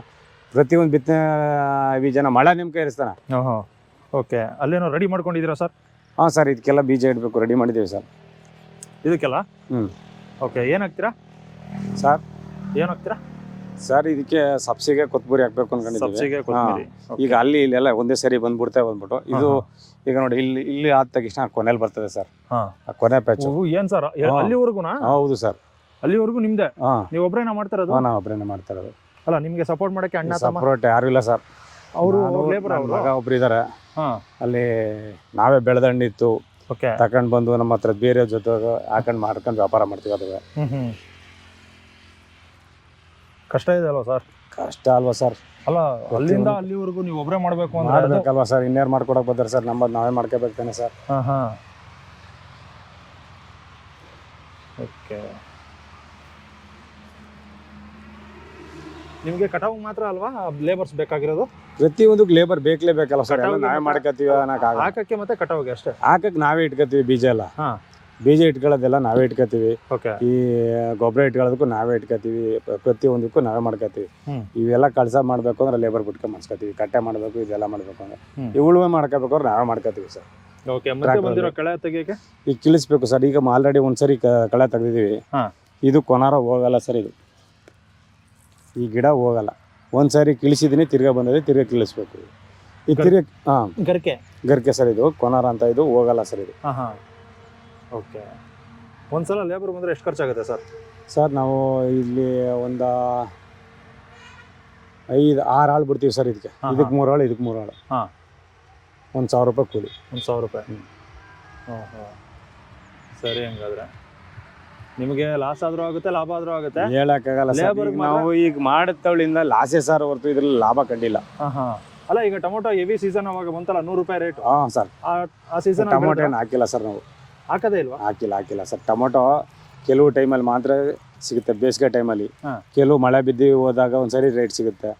ಪ್ರತಿಯೊಂದು ಬಿತ್ತನೆ ಬೀಜನ ಮಳೆ ನಿಮ್ಗೆ ಇರಿಸ್ತಾನೆ. ಓಕೆ. ಅಲ್ಲೇನೋ ರೆಡಿ ಮಾಡ್ಕೊಂಡಿದ್ದೀರಾ ಸರ್? ಹಾಂ ಸರ್ ಇದಕ್ಕೆಲ್ಲ ಬೀಜ ಇಡಬೇಕು. ರೆಡಿ ಮಾಡಿದ್ದೀವಿ ಸರ್. ಇದಕ್ಕೆಲ್ಲ? ಹ್ಞೂ ಓಕೆ. ಏನ್ ಹಾಕ್ತೀರಾ? ಸರ್. ಏನ್ ಹಾಕ್ತೀರಾ? ಸರ್ ಇದಕ್ಕೆ ಸಬ್ಸಿಗೆ ಕೊತ್ತಂಬರಿ ಹಾಕ್ಬೇಕು ಅನ್ಕೊಂಡಿದ್ದೀವಿ. ಈಗ ಅಲ್ಲಿ ಇಲ್ಲೆಲ್ಲ ಒಂದೇ ಸರಿ ಬಂದ್ಬಿಡ್ತೇವೆ ಬಂದ್ಬಿಟ್ಟು. ಇದು ಈಗ ನೋಡಿ ಇಲ್ಲಿ ಇಲ್ಲಿ ಆದ ತಕ್ಷಣ ಕೊನೆಯಲ್ಲಿ ಬರ್ತದೆ ಸರ್. ಹಾ. ಆ ಕೊನೆ ಪ್ಯಾಚ್ ಓ, ಏನ್ ಸರ್? ಹಾ. ಅಲ್ಲಿವರೆಗುನಾ? ಹೌದು ಸರ್. ಅಲ್ಲಿವರೆಗೂ ನಿಮ್ದೆ? ಹಾ. ನೀವು ಒಬ್ರೇನ ಮಾಡ್ತಿರೋದು ನಾವು ಒಬ್ಬರೇನೆ ಮಾಡ್ತಾ ಇರೋದು. ಅಲ್ಲ ನಿಮ್ಗೆ ಸಪೋರ್ಟ್ ಮಾಡಕ್ಕೆ ಅಣ್ಣ ಸಪೋರ್ಟ್ ಸಪ್ರೇಟ್ ಯಾರು ಇಲ್ಲ ಸರ್. ಅವರು ನಾನು, ಲೇಬರ್ ಅವರು? ಮಗ ಒಬ್ರು ಇದಾರೆ. ಹಾ. ಅಲ್ಲಿ ನಾವೇ ಬೆಳೆದಣ್ಣಿತ್ತು ಓಕೆ. ತಕೊಂಡ್ ಬಂದು ನಮ್ಮ ಹತ್ರ ಬೇರೆ ಜೊತೆ ಹಾಕೊಂಡು ಮಾಡ್ಕೊಂಡು ವ್ಯಾಪಾರ ಮಾಡ್ತೀವಿ ಹ್ಮ್. ಕಷ್ಟ ಇದೆ ಅಲ್ವಾ ಸರ್? ಕಷ್ಟ ಅಲ್ವಾ ಸರ್? ಅಲ್ಲ ಅಲ್ಲಿಂದ ಅಲ್ಲಿವರೆಗೂ ನೀವು ಒಬ್ಬರೇ ಮಾಡಬೇಕು ಅಂತ ಅದು- ಮಾಡ್ಬೇಕಲ್ವಾ ಸರ್? ಇನ್ಯಾರು ಮಾಡ್ಕೊಡಕ್ ಬರ್ತಾರೆ ಸರ್? ನಮ್ಮದು ನಾವೇ ಮಾಡ್ಕೋಬೇಕು ತಾನೆ ಸರ್. ಹಾ ಹಾ. ಓಕೆ. ನಿಮಗೆ ಕಟಾವು ಮಾತ್ರ ಅಲ್ವಾ? ಲೇಬರ್ಸ್ ಬೇಕಾಗಿರೋದು? ಪ್ರತಿಯೊಂದಕ್ಕೆ ಲೇಬರ್ ಬೇಕೇಬೇಕಲ್ಲ ಸರ್. ಎಲ್ಲ ನಾವೇ ಮಾಡ್ಕೋತೀವಿ ಅನ್ನೋಕ್ಕಾಗಲ್ಲ. ಹಾಕಕ್ಕೆ ಮತ್ತೆ ಕಟಾವಿಗೆ ಅಷ್ಟೇ? ಹಾಕಕ್ಕೆ ನಾವೇ ಇಟ್ಕೋತೀವಿ ಬೀಜ ಎಲ್ಲ. ಹಾ. ಬೀಜ ಇಟ್ಕೊಳ್ಳೋದೆಲ್ಲ ನಾವೇ ಇಟ್ಕೋತೀವಿ. ಓಕೆ. ಈ ಗೊಬ್ಬರ ಇಟ್ಕೊಳ್ಳೋದಕ್ಕೂ ನಾವೇ ಇಟ್ಕೋತೀವಿ. ಪ್ರತಿ ಪ್ರತಿಯೊಂದಕ್ಕೂ ನಾವೇ ಮಾಡ್ಕೋತೀವಿ. ಇವೆಲ್ಲ ಕಳಸ ಮಾಡಬೇಕು ಅಂದ್ರೆ ಲೇಬರ್ ಬಿಟ್ಕೊಂಡು ಮಾಡಿಸ್ಕೋತೀವಿ ಕಟ್ಟೆ ಮಾಡಬೇಕು ಇದೆಲ್ಲ ಮಾಡಬೇಕು ಅಂದ್ರೆ. ಈ ಈ ಮಾಡ್ಕೋಬೇಕು ಮಾಡ್ಕೋಬೇಕಾದ್ರೆ ನಾವೇ ಮಾಡ್ಕೋತೀವಿ ಸರ್. ಓಕೆ ಮತ್ತೆ ಬಂದಿರೋ ಕಳೆ ತೆಗಿಯಕ್ಕೆ ಈಗ ಕಿಳಿಸ್ಬೇಕು ಸರ್. ಈಗ ಆಲ್ರೆಡಿ ಒಂದ್ಸರಿ ಕಳೆ ತೆಗ್ದಿದೀವಿ. ಇದು ಕೊನಾರ ಹೋಗಲ್ಲ ಸರ್ ಇದು. ಈ ಗಿಡ ಹೋಗಲ್ಲ. ಒಂದ್ಸರಿ ಕಿಳಿಸಿದೀನಿ ತಿರ್ಗಾ ಬಂದಿದೆ ತಿರ್ಗಾ ಕಿಳಿಸ್ಬೇಕು. ಈ ತಿರ್ಗ ತಿರ್ಗಾ ಹಾಂ. ಗರಿಕೆ? ಗರ್ಕೆ ಸರ್ ಇದು. ಕೊನಾರ ಅಂತ ಇದು ಹೋಗಲ್ಲ ಸರ್ ಇದು. ಹಾ ಒಂದು ಸಲ ಒಂದ್ಸಲ ಲೇಬರ್ ಬಂದರೆ ಎಷ್ಟು ಖರ್ಚಾಗುತ್ತೆ ಸರ್? ಸರ್ ನಾವು ಇಲ್ಲಿ ಒಂದು ಐದು ಆರು ಆಳು ಬಿಡ್ತೀವಿ ಸರ್ ಇದಕ್ಕೆ ಹಾ, ಇದಕ್ಕೆ ಮೂರು ಆಳು ಇದಕ್ಕೆ ಮೂರು ಆಳು ಹಾಂ. ಒಂದು ಸಾವಿರ ರೂಪಾಯಿ ಕೂಲಿ. ಒಂದು ಸಾವಿರ ರೂಪಾಯಿ. ಹ್ಞೂ ಹಾಂ ಹಾಂ. ಸರಿ ಹಂಗಾದ್ರೆ. ನಿಮಗೆ ಲಾಸ್ ಆದರೂ ಆಗುತ್ತೆ ಲಾಭ ಆದರೂ ಆಗುತ್ತೆ. ಹೇಳೋಕ್ಕಾಗಲ್ಲ ಸರ್. Labour ಈಗ ಮಾತ್ರ- ನಾವು ಈಗ ಮಾಡಿದವಳಿಂದ ಲಾಸೇ ಸರ್ ಹೊರತು ಇದ್ರಲ್ಲಿ ಲಾಭ ಕಂಡಿಲ್ಲ. ಹಾಂ ಹಾಂ. ಅಲ್ಲ ಈಗ ಟೊಮೊಟೊ ಹೆವಿ ಸೀಸನ್ ಅವಾಗ ಬಂತಲ್ಲ ನೂರು ರೂಪಾಯಿ ರೇಟ್ ಹಾಂ ಸರ್. ಆ ಸೀಸನ್ ಟೊಮೊಟೊ ಏನು ಹಾಕಿಲ್ಲ ಸರ್ ನಾವು. ಹಾಕದೇ ಇಲ್ವಾ? ಹಾಕಿಲ್ಲ ಹಾಕಿಲ್ಲ. ಸರ್ ಟೊಮೊಟೊ ಕೆಲವು ಟೈಮಲ್ಲಿ ಮಾತ್ರ ಸಿಗುತ್ತೆ ಬೇಸಿಗೆ ಟೈಮಲ್ಲಿ. ಹಾ. ಕೆಲವು ಮಳೆ ಬಿದ್ದು ಹೋದಾಗ ಒಂದ್ಸರಿ ರೇಟ್ ಸಿಗುತ್ತೆ.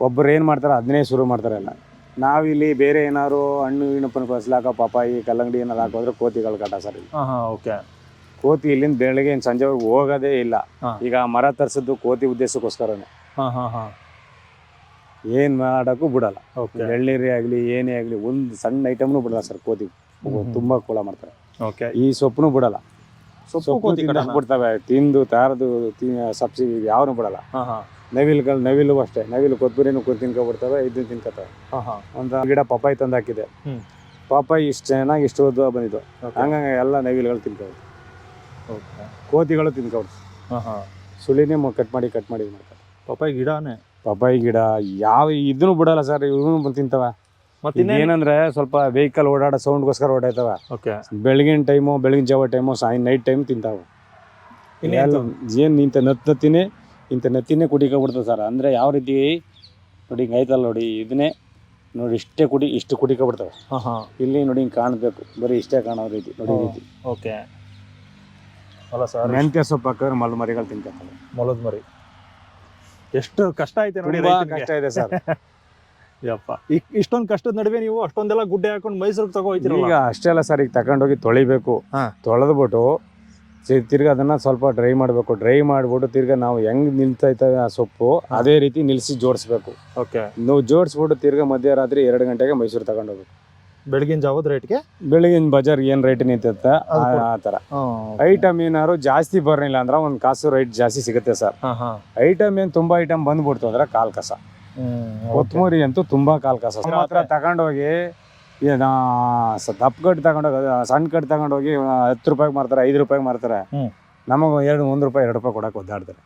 ಒಬ್ಬರು ಏನು ಮಾಡ್ತಾರೆ ಅದನ್ನೇ ಶುರು ಮಾಡ್ತಾರೆ ಎಲ್ಲ. ನಾವಿಲ್ಲಿ ಬೇರೆ ಏನಾದ್ರು ಹಣ್ಣು ಗಿಣ್ಣು ಫಸಲಾಕ ಪಪಾಯಿ ಕಲ್ಲಂಗಡಿ ಏನಾರು ಹಾಕೋದ್ರೆ ಕೋತಿಗಳು ಕಟ್ಟ ಸರ್ ಇಲ್ಲಿ. ಹಾಂ ಹಾಂ ಓಕೆ. ಕೋತಿ ಇಲ್ಲಿಂದ ಬೆಳಗ್ಗೆ ಸಂಜೆ ಸಂಜೆವರೆಗೆ ಹೋಗೋದೇ ಇಲ್ಲ. ಹಾ. ಈಗ ಮರ ತರಿಸಿದ್ದು ಕೋತಿ ಉದ್ದೇಶಕ್ಕೋಸ್ಕರನೇ. ಹಾ ಹಾ ಹಾಂ. ಏನು ಮಾಡೋಕ್ಕೂ ಬಿಡಲ್ಲ. ಓಕೆ. ಎಳ್ನೀರೇ ಆಗಲಿ ಏನೇ ಆಗಲಿ ಒಂದು ಸಣ್ಣ ಐಟಮ್ನು ಬಿಡಲ್ಲ ಸರ್ ಕೋತಿ. ತುಂಬಾ ಕೂಳ ಮಾಡ್ತಾರೆ. ಓಕೆ ಈ ಸೊಪ್ಪನ್ನು ಬಿಡಲ್ಲ. ಸೊಪ್ಪು? ಬಿಡ್ತವೆ ತಿಂದು ತಾರದು ಸಬ್ಸಿ ಯಾವನು ಬಿಡಲ್ಲ. ನವಿಲುಗಳು ನವಿಲು ಅಷ್ಟೇ ನವಿಲು ಕೊತ್ತಂಬರಿನೂ ಕೂತ್ ತಿನ್ಕೊಬಿಡ್ತವೆ ಇದನ್ನ ತಿನ್ಕೋತವೆ. ಹಾ ಹಾಂ. ಒಂದು ಗಿಡ ಪಪ್ಪಾಯಿ ತಂದು ಹಾಕಿದೆ. ಪಪ್ಪಾಯಿ ಇಷ್ಟು ಚೆನ್ನಾಗಿ ಇಷ್ಟು ಉದ್ದ ಬಂದಿದ್ದು. ಹಂಗ ಹಂಗಾಗಿ ಎಲ್ಲ ನವಿಲುಗಳು ತಿನ್ಕೊಬಿಡ್ತು ಓಕೆ. ಕೋತಿಗಳು ತಿನ್ಕೊಬಿಡ್ತು ಹಾಂ ಹಾಂ. ಸುಳಿನೇ ಕಟ್ ಮಾಡಿ ಕಟ್ ಮಾಡಿ ಮಾಡ್ತಾರೆ. ಪಪ್ಪಾಯಿ ಗಿಡನೇ? ಪಪ್ಪಾಯಿ ಗಿಡ ಯಾವ ಇದನ್ನು ಬಿಡಲ್ಲ ಸರ್ ಇವನು ತಿಂತವ. ಮತ್ತೆ ಏನಂದ್ರೆ ಸ್ವಲ್ಪ ವೆಹಿಕಲ್ ಓಡಾಡೋ ಸೌಂಡ್ಗೋಸ್ಕರ ಓಡಾಯ್ತವ ಓಕೆ. ಬೆಳಗಿನ ಟೈಮು ಬೆಳಗಿನ ಜಾವ ಟೈಮು ಸಾಯಂ ನೈಟ್ ಟೈಮ್ ತಿಂತಾವು. ಏನು ಇಂಥ ನತ್ ನತ್ತಿನೇ ಇಂಥ ನತ್ತಿನೇ ಕುಡಿಕೊಬಿಡ್ತದೆ ಸರ್ ಅಂದರೆ ಯಾವ ರೀತಿ ನೋಡಿ ಹಿಂಗೆ ಐತಲ್ಲ ನೋಡಿ ಇದನ್ನೇ ನೋಡಿ ಇಷ್ಟೇ ಕುಡಿ ಇಷ್ಟು ಹಾಂ ಇಲ್ಲಿ ನೋಡಿ ಹಿಂಗೆ ಕಾಣಬೇಕು. ಬರೀ ಇಷ್ಟೇ ಕಾಣೋ ರೀತಿ ನೋಡಿ ರೀತಿ. ಓಕೆ. ಅಲ್ಲ ಸರ್ ಮೆಂತ್ಯ ಸೊಪ್ಪು ಹಾಕಿದ್ರೆ ಮಲ್ ಮರಿಗಳು ತಿಂತಾರೆ ಮೊಲದ ಮರಿ. ಎಷ್ಟು ಕಷ್ಟ ಐತೆ ನೋಡಿ ಕಷ್ಟ ಇದೆ ಸರ್ ಯಪ್ಪ. ಇಷ್ಟೊಂದು ಕಷ್ಟದ ನಡುವೆ ನೀವು ಅಷ್ಟೊಂದೆಲ್ಲ ಗುಡ್ಡೆ ಹಾಕೊಂಡು ಮೈಸೂರಿಗೆ ತಗೋ ಹೋಯ್ತಿರಲ್ಲ? ಈಗ ಅಷ್ಟೇ ಅಲ್ಲ ಸರ್ ಈಗ ತಗೊಂಡೋಗಿ ತೊಳಿಬೇಕು. ಹಾ. ತೊಳೆದ್ಬಿಟ್ಟು ತಿರ್ಗಾ ಅದನ್ನ ಸ್ವಲ್ಪ ಡ್ರೈ ಮಾಡಬೇಕು. ಡ್ರೈ ಮಾಡ್ಬಿಟ್ಟು ತಿರ್ಗ ನಾವು ಹೆಂಗ್ ನಿಲ್ತೈತವೆ ಆ ಸೊಪ್ಪು ಅದೇ ರೀತಿ ನಿಲ್ಸಿ ಜೋಡಿಸ್ಬೇಕು. ಓಕೆ. ನಾವು ಜೋಡಿಸ್ಬಿಟ್ಟು ತಿರ್ಗ ಮಧ್ಯರಾತ್ರಿ ಎರಡು ಗಂಟೆಗೆ ಮೈಸೂರು ತಗೊಂಡೋಗ್ಬೇಕು ಬೆಳಗಿನ ಜಾವದ ರೇಟ್ಗೆ? ಬೆಳಗಿನ ಬಜಾರ್ ಏನು ರೇಟ್ ನಿಂತೈತೆ ಅದು ಆ ಥರ. ಐಟಮ್ ಏನಾದ್ರು ಜಾಸ್ತಿ ಬರಲಿಲ್ಲ ಅಂದ್ರೆ ಒಂದು ಕಾಸು ರೇಟ್ ಜಾಸ್ತಿ ಸಿಗುತ್ತೆ ಸರ್. ಐಟಮ್ ಏನು ತುಂಬಾ ಐಟಮ್ ಬಂದ್ಬಿಡ್ತು ಅಂದ್ರೆ ಕಾಲ್ ಕಸ ಕೊತ್ತಂಬರಿ ಅಂತೂ ತುಂಬಾ ಕಾಲ ಕಸ. ಮಾತ್ರ ತಗೊಂಡೋಗಿ ಏನ ದಪ್ಪ ಕಟ್ಟು ತಗೊಂಡೋಗಿ ಸಣ್ಣ ಕಟ್ಟು ತಗೊಂಡೋಗಿ ಹತ್ತು ರೂಪಾಯಿಗೆ ಮಾರ್ತಾರೆ ಐದು ರೂಪಾಯಿಗೆ ಮಾರ್ತಾರೆ. ನಮಗ ಎರಡು ಒಂದು ರೂಪಾಯಿ ಎರಡು ರೂಪಾಯಿ ಕೊಡಕ್ಕೆ ಒದ್ದಾಡ್ತಾರೆ.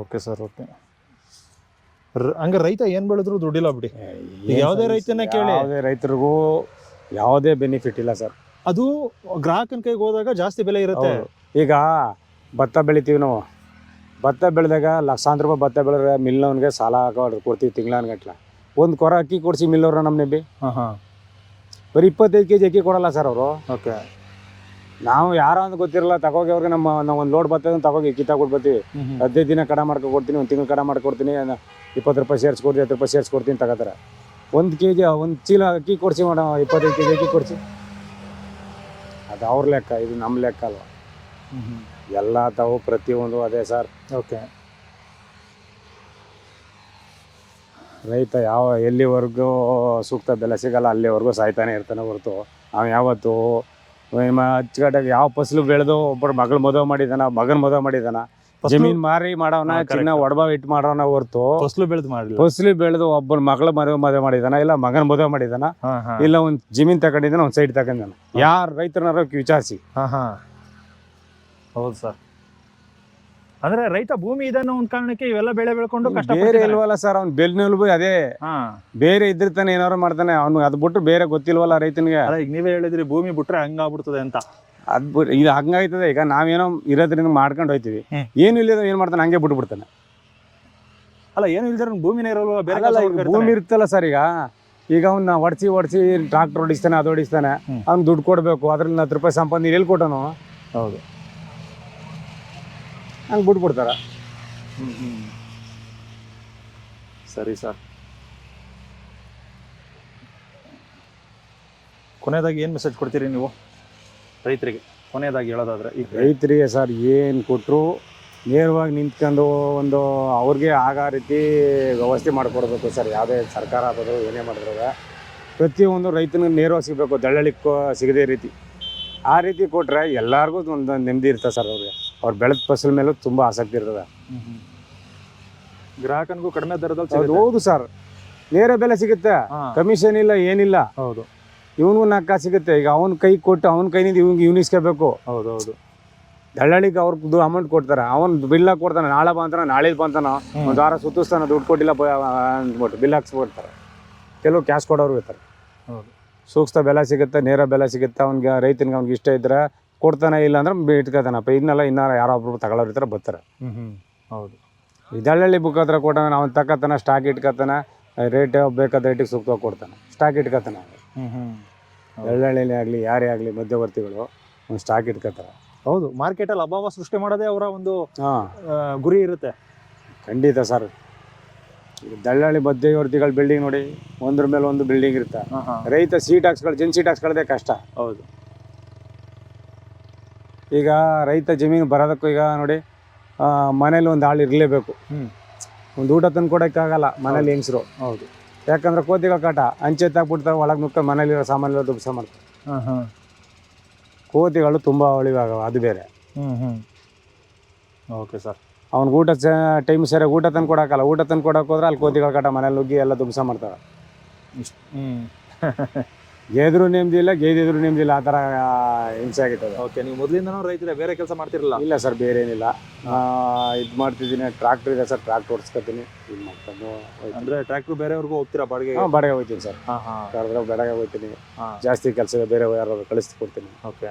Okay sir okay. ಹಂಗ ರೈತ ಏನ್ ಬೆಳೆದ್ರು ದುಡ್ಡಿಲ್ಲ ಬಿಡಿ. ಯಾವುದೇ ಯಾವ್ದೇ ರೈತನೇ ಕೇಳಿ. ಯಾವುದೇ ರೈತರಿಗೂ ಯಾವುದೇ ಬೆನಿಫಿಟ್ ಇಲ್ಲ ಸರ್. ಅದು ಗ್ರಾಹಕನ ಕೈಗೆ ಹೋದಾಗ ಜಾಸ್ತಿ ಬೆಲೆ ಇರುತ್ತೆ. ಈಗ ಭತ್ತ ಬೆಳಿತೀವಿ ನಾವು. ಭತ್ತ ಬೆಳೆದಾಗ ಲಕ್ಷಾಂತರ ರೂಪಾಯಿ ಭತ್ತ ಬೆಳೆದ್ರೆ ಮಿಲ್ನವ್ನಿಗೆ ಸಾಲ ಹಾಕೋ ಕೊಡ್ತೀವಿ ತಿಂಗಳಾನ್ಗಟ್ಲೆ. ಒಂದು ಕೊರ ಅಕ್ಕಿ ಕೊಡಿಸಿ ಮಿಲ್ಲವ್ರ ನಮ್ಮ ನೆಂಬಿ ಹಾಂ. ಬರೀ ಇಪ್ಪತ್ತೈದು ಕೆ ಜಿ ಅಕ್ಕಿ ಕೊಡಲ್ಲ ಸರ್ ಅವರು. ಓಕೆ. ನಾವು ಯಾರೋ ಅಂತ ಗೊತ್ತಿರಲ್ಲ ತಗೋಗಿ ಅವ್ರಿಗೆ ನಮ್ಮ ನಾವು ಒಂದು ಲೋಡ್ ಬರ್ತದೆ ತಗೋಗಿ ಅಕ್ಕಿ ತಗೊಡ್ಬತ್ತೀವಿ ಹದಿನೈದು ದಿನ ಕಡ ಮಾಡ್ಕೊಡ್ತೀನಿ ಒಂದು ತಿಂಗಳು ಕಡ ಮಾಡ್ಕೊಡ್ತೀನಿ ಇಪ್ಪತ್ತು ರೂಪಾಯಿ ಸೇರಿಸ್ಕೊಡ್ತೀನಿ ಹತ್ತು ರೂಪಾಯಿ ಸೇರಿಸ್ಕೊಡ್ತೀನಿ ತಗೋತಾರೆ. ಒಂದು ಕೆ ಜಿ ಒಂದು ಚೀಲ ಅಕ್ಕಿ ಕೊಡಿಸಿ ಮೇಡಮ್ ಇಪ್ಪತ್ತೈದು ಕೆ ಜಿ ಅಕ್ಕಿ ಕೊಡಿಸಿ. ಅದು ಅವ್ರ ಲೆಕ್ಕ ಇದು ನಮ್ಮ ಲೆಕ್ಕ ಅಲ್ವ. ಎಲ್ಲ ತಾವು ಪ್ರತಿಯೊಂದು ಅದೇ ಸರ್. ಓಕೆ. ರೈತ ಯಾವ ಎಲ್ಲಿವರೆಗೂ ಸೂಕ್ತ ಬೆಲೆ ಸಿಗಲ್ಲ ಅಲ್ಲಿವರೆಗೂ ಸಾಯ್ತಾನೆ ಇರ್ತಾನೆ ಹೊರತು. ಅವ್ನು ಯಾವತ್ತು ನಿಮ್ಮ ಅಚ್ಚುಕಟ್ಟಾಗಿ ಯಾವ ಫಸಲು ಬೆಳೆದು ಒಬ್ಬರು ಮಗಳು ಮದುವೆ ಮಾಡಿದಾನ ಮಗನ ಮದುವೆ ಮಾಡಿದಾನ ಜಮೀನ್ ಮಾರಿ ಮಾಡೋನ correct. ಚಿನ್ನ ಒಡಬ ಇಟ್ಟು ಮಾಡೋನ ಹೊರತು ಫಸಲು ಬೆಳೆದು ಮಾಡಲಿಲ್ಲ. ಫಸಲು ಬೆಳೆದು ಒಬ್ಬನ ಮಗಳ ಮದುವೆ ಮದುವೆ ಮಾಡಿದಾನ ಇಲ್ಲ ಮಗನ ಮದುವೆ ಮಾಡಿದಾನ ಇಲ್ಲ ಒಂದು ಜಮೀನ್ ತಗೊಂಡಿದ್ದಾನ ಒಂದು ಸೈಡ್ ತಗೊಂಡಿದ್ದಾನ ಯಾರು ರೈತರನ್ನ ವಿಚಾರಿಸಿ. ಹೌದು ಸರ್. ಅಂದ್ರೆ ರೈತ ಭೂಮಿ ಇದೆ ಅನ್ನೋ ಒಂದು ಕಾರಣಕ್ಕೆ ಇವೆಲ್ಲ ಬೆಳೆ ಬೆಳ್ಕೊಂಡು ಕಷ್ಟ ಬೇರೆ ಇಲ್ವಲ್ಲ ಸರ್ ಅವ್ನು ಬೆನ್ನೆಲುಬು ಅದೇ. ಹಾ. ಬೇರೆ ತಾನೆ ಏನಾರು ಮಾಡ್ತಾನೆ ಅವ್ನು ಅದ್ ಬಿಟ್ಟು ಬೇರೆ ಗೊತ್ತಿಲ್ವಲ್ಲ ರೈತನಿಗೆ. ಅಲ್ಲ ಈಗ ನೀವೇ ಹೇಳಿದ್ರಿ ಭೂಮಿ ಬಿಟ್ರೆ ಹಂಗಾಗ್ಬಿಡ್ತದೆ ಅಂತ. ಅದ್ ಇದು ಹಂಗಾಯ್ತದೆ ಈಗ ನಾವೇನೋ ಇರೋದ್ರಿಂದ ಮಾಡ್ಕೊಂಡು ಹೋಯ್ತೀವಿ. ಹ್ಮ್. ಏನು ಇಲ್ಲದ ಏನ್ ಮಾಡ್ತಾನೆ ಹಂಗೆ ಬಿಟ್ಟು ಬಿಡ್ತಾನೆ. ಅಲ್ಲ ಏನು ಇಲ್ದಿರ ಭೂಮಿನೇ ಇರಲ್ವಾ ಬೇರೆ ಕೆಲ್ಸ ಭೂಮಿ ಇರ್ತಲ್ಲ ಸರ್ ಈಗ. ಈಗ ಅವ್ನ ಹೊಡ್ಸಿ ಹೊಡ್ಸಿ ಟ್ರಾಕ್ಟರ್ ಹೊಡಿಸ್ತಾನೆ ಅದು ಹೊಡಿಸ್ತಾನೆ ಅವ್ನ್ ಅವ್ನು ದುಡ್ಡು ಕೊಡ್ಬೇಕು ಅದ್ರಲ್ಲಿ ಹತ್ತು ರೂಪಾಯಿ ಸಂಪಾದನೆ ಎಲ್ಲಿ ಕೊಟ್ಟನು? ಹೌದು. ಹಂಗೆ ಬಿಟ್ಬಿಡ್ತಾರ. ಸರಿ ಸರ್. ಕೊನೆಯದಾಗಿ ಏನು ಮೆಸೇಜ್ ಕೊಡ್ತೀರಿ ನೀವು? ರೈತರಿಗೆ ಕೊನೆಯದಾಗಿ ಹೇಳೋದಾದ್ರೆ ಈಗ. ರೈತರಿಗೆ ಸರ್ ಏನು ಕೊಟ್ಟರು ನೇರವಾಗಿ ನಿಂತ್ಕೊಂಡು ಒಂದು ಅವ್ರಿಗೆ ಆಗ ರೀತಿ ವ್ಯವಸ್ಥೆ ಮಾಡಿಕೊಡ್ಬೇಕು ಸರ್. ಯಾವುದೇ ಸರ್ಕಾರ ಆಗೋದು ಏನೇ ಮಾಡಿದ್ರು ಪ್ರತಿಯೊಂದು ರೈತನಿಗೆ ನೇರವಾಗಿ ಸಿಗಬೇಕು ದಳ್ಳಾಳಿ ಕೊ- ಸಿಗದೇ ರೀತಿ. ಆ ರೀತಿ ಕೊಟ್ಟರೆ ಎಲ್ಲರಿಗೂ ಒಂದು ನೆಮ್ಮದಿ ಇರ್ತದೆ ಸರ್ ಅವ್ರಿಗೆ. ಅವ್ರು ಬೆಳೆದ ಫಸಲ್ ಮೇಲೂ ತುಂಬ ಆಸಕ್ತಿ ಇರ್ತದೆ. ಗ್ರಾಹಕನಿಗೂ ಕಡಿಮೆ ದರದಲ್ಲಿ ಹೌದು ಸಿಗುತ್ತೆ. ಹೌದು ಸರ್. ನೇರ ಬೆಲೆ ಸಿಗುತ್ತೆ. ಹಾ, ಕಮಿಷನ್ ಇಲ್ಲ ಏನಿಲ್ಲ. ಹೌದು. ಇವನಿಗೂ ನಕ್ಕ ಸಿಗುತ್ತೆ. ಈಗ ಅವನ ಕೈ ಕೊಟ್ಟು ಅವನ ಕೈನಿಂದ ಇವ್ನಿಗೆ ಇವ್ನಿಸ್ಕೋಬೇಕು ಹೌದು ಹೌದು. ದಳ್ಳಾಳಿಗೆ ದು ಅಮೌಂಟ್ ಕೊಡ್ತಾರೆ. ಅವನ್ ಬಿಲ್ ಹಾಕಿ ಕೊಡ್ತಾನೆ ನಾಳೆ ಬಂತಾನ ನಾಳೆ ಬಂತಾನ ಹ್ಮ್. ಒಂದು ವಾರ ಸುತ್ತಿಸ್ತಾನ ದುಡ್ಡು ಕೊಟ್ಟಿಲ್ಲ ಬ- ಅಂದ್ಬಿಟ್ಟು ಬಿಲ್ ಹಾಕ್ಸ್ಬಿಡ್ತಾರೆ ಕೆಲವು ಕ್ಯಾಶ್ ಕೊಡೋರು ಇರ್ತಾರೆ. ಹೌದು. ಸೂಕ್ತ ಬೆಲೆ ಸಿಗುತ್ತೆ ನೇರ ಬೆಲೆ ಸಿಗುತ್ತೆ. ಅವ್ನಿಗೆ ರೈತನಿಗೆ ಅವ್ನಿಗೆ ಇಷ್ಟ ಇದ್ರೆ ಕೊಡ್ತಾನೆ ಇಲ್ಲ ಅಂದ್ರೆ ಇಟ್ಕೋತಾನಪ್ಪ. ಇನ್ನೆಲ್ಲ ಇನ್ನಾರ ಯಾರೋ ಒಬ್ರು ತಗೊಳ್ಳೋರು ಇರ್ತಾರೆ ಬರ್ತಾರೆ. ಹ್ಞೂ ಹೌದು. ಈ ದಳ್ಳಾಳಿ ಬುಕ್ ಹತ್ರ ಕೊಟ್ಟಾನ ಅವ್ನು ತಕ್ಕತ್ತಾನೆ ಸ್ಟಾಕ್ ಇಟ್ಕೋತಾನ ರೇಟ್ ಬೇಕಾದ ರೇಟಿಗೆ ಸೂಕ್ತವಾಗಿ ಕೊಡ್ತಾನೆ. ಸ್ಟಾಕ್ ಇಟ್ಕೋತಾನೆ ಹೌದು. ಆಗಲಿ ಯಾರೇ ಆಗಲಿ ಮಧ್ಯವರ್ತಿಗಳು ಒಂದು ಸ್ಟಾಕ್ ಇಟ್ಕೋತಾರೆ. ಹೌದು ಮಾರ್ಕೆಟಲ್ಲಿ ಅಭಾವ ಸೃಷ್ಟಿ ಮಾಡೋದೇ ಅವರ ಒಂದು ಹಾಂ. ಆ, ಗುರಿ ಇರುತ್ತೆ. ಖಂಡಿತ ಸರ್. ಈಗ ದಳ್ಳಾಳಿ ಮಧ್ಯವರ್ತಿಗಳ ಬಿಲ್ಡಿಂಗ್ ನೋಡಿ ಒಂದ್ರ ಮೇಲೆ ಒಂದು ಬಿಲ್ಡಿಂಗ್ ಇರುತ್ತೆ. ರೈತ ಸೀಟ್ ಹಾಕ್ಸ್ಕೊಳ್ಳಿ ಜನ್ ಸೀಟ್ ಹಾಕ್ಸ್ಕೊಳ್ಳೋದೇ ಕಷ್ಟ. ಹೌದು. ಈಗ ರೈತ ಜಮೀನು ಬರೋದಕ್ಕೂ ಈಗ ನೋಡಿ ಮನೇಲಿ ಒಂದು ಆಳು ಇರಲೇಬೇಕು. ಒಂದು ಊಟ ತಂದು ಕೊಡೋಕ್ಕಾಗಲ್ಲ ಮನೇಲಿ ಹೆಂಗಸರು. ಹೌದು. ಯಾಕಂದ್ರೆ ಕೋತಿಗಳ ಕಾಟ ಅಂಚೆ ತಾಕ್ಬಿಡ್ತಾವೆ ಒಳಗೆ ನುಕ್ಕ ಮನೇಲಿರೋ ಸಾಮಾನೆಲ್ಲ ದುಬ್ಸ ಮಾಡ್ತಾರೆ ಹಾಂ ಹಾಂ. ಕೋತಿಗಳು ತುಂಬ ಅಳಿವಾಗವ ಅದು ಬೇರೆ. ಹ್ಞೂ ಹ್ಞೂ ಓಕೆ ಸರ್. ಅವ್ನಿಗೆ ಊಟ ಟೈಮ್ ಸರಿಯಾಗಿ ಊಟ ತಂದು ಕೊಡೋಕ್ಕಲ್ಲ ಊಟ ತಂದು ಕೊಡೋಕೆ ಹೋದ್ರೆ ಅಲ್ಲಿ ಕೋತಿಗಳ ಕಾಟ ಮನೇಲಿ ನುಗ್ಗಿ ಎಲ್ಲ ದುಬ್ಸ ಮಾಡ್ತಾರೆ ಹ್ಮ್. ಗೆದ್ರು ನೆಮ್ಮದಿಲ್ಲ ಗೆದ್ದಿದ್ರು ನೆಮ್ಮದಿ ಇಲ್ಲ ಆ ಥರ ಹಿಂಸೆ ಆಗಿತ್ತು ಓಕೆ ನೀವು ಮೊದಲಿಂದನೂ ರೈತರೇ ಬೇರೆ ಕೆಲಸ ಮಾಡ್ತಿರಲ್ಲ ಇಲ್ಲ ಸರ್ ಬೇರೆ ಏನಿಲ್ಲ. ಇದು ಮಾಡ್ತಿದ್ದೀನಿ ಟ್ರಾಕ್ಟರ್ ಇದೆ ಸರ್ ಟ್ರಾಕ್ಟರ್ ಓಡಿಸ್ಕೊತೀನಿ. ಇದು ಮಾಡ್ಕೊಂಡು ಅಂದರೆ ಟ್ರ್ಯಾಕ್ಟರ್ ಬೇರೆಯವ್ರಿಗೂ ಹೋಗ್ತೀರಾ ಬಾಡಿಗೆ? ಹಾಂ ಬಾಡಿಗೆ ಹೋಗ್ತೀನಿ ಸರ್. ಹಾ ಹಾ. ಕರೆದ್ರೆ ಬಾಡಿಗೆ ಹೋಗ್ತೀನಿ. ಹಾ. ಜಾಸ್ತಿ ಕೆಲಸ ಬೇರೆ ಯಾರು ಕಳಿಸ್ಕೊಡ್ತೀನಿ ಓಕೆ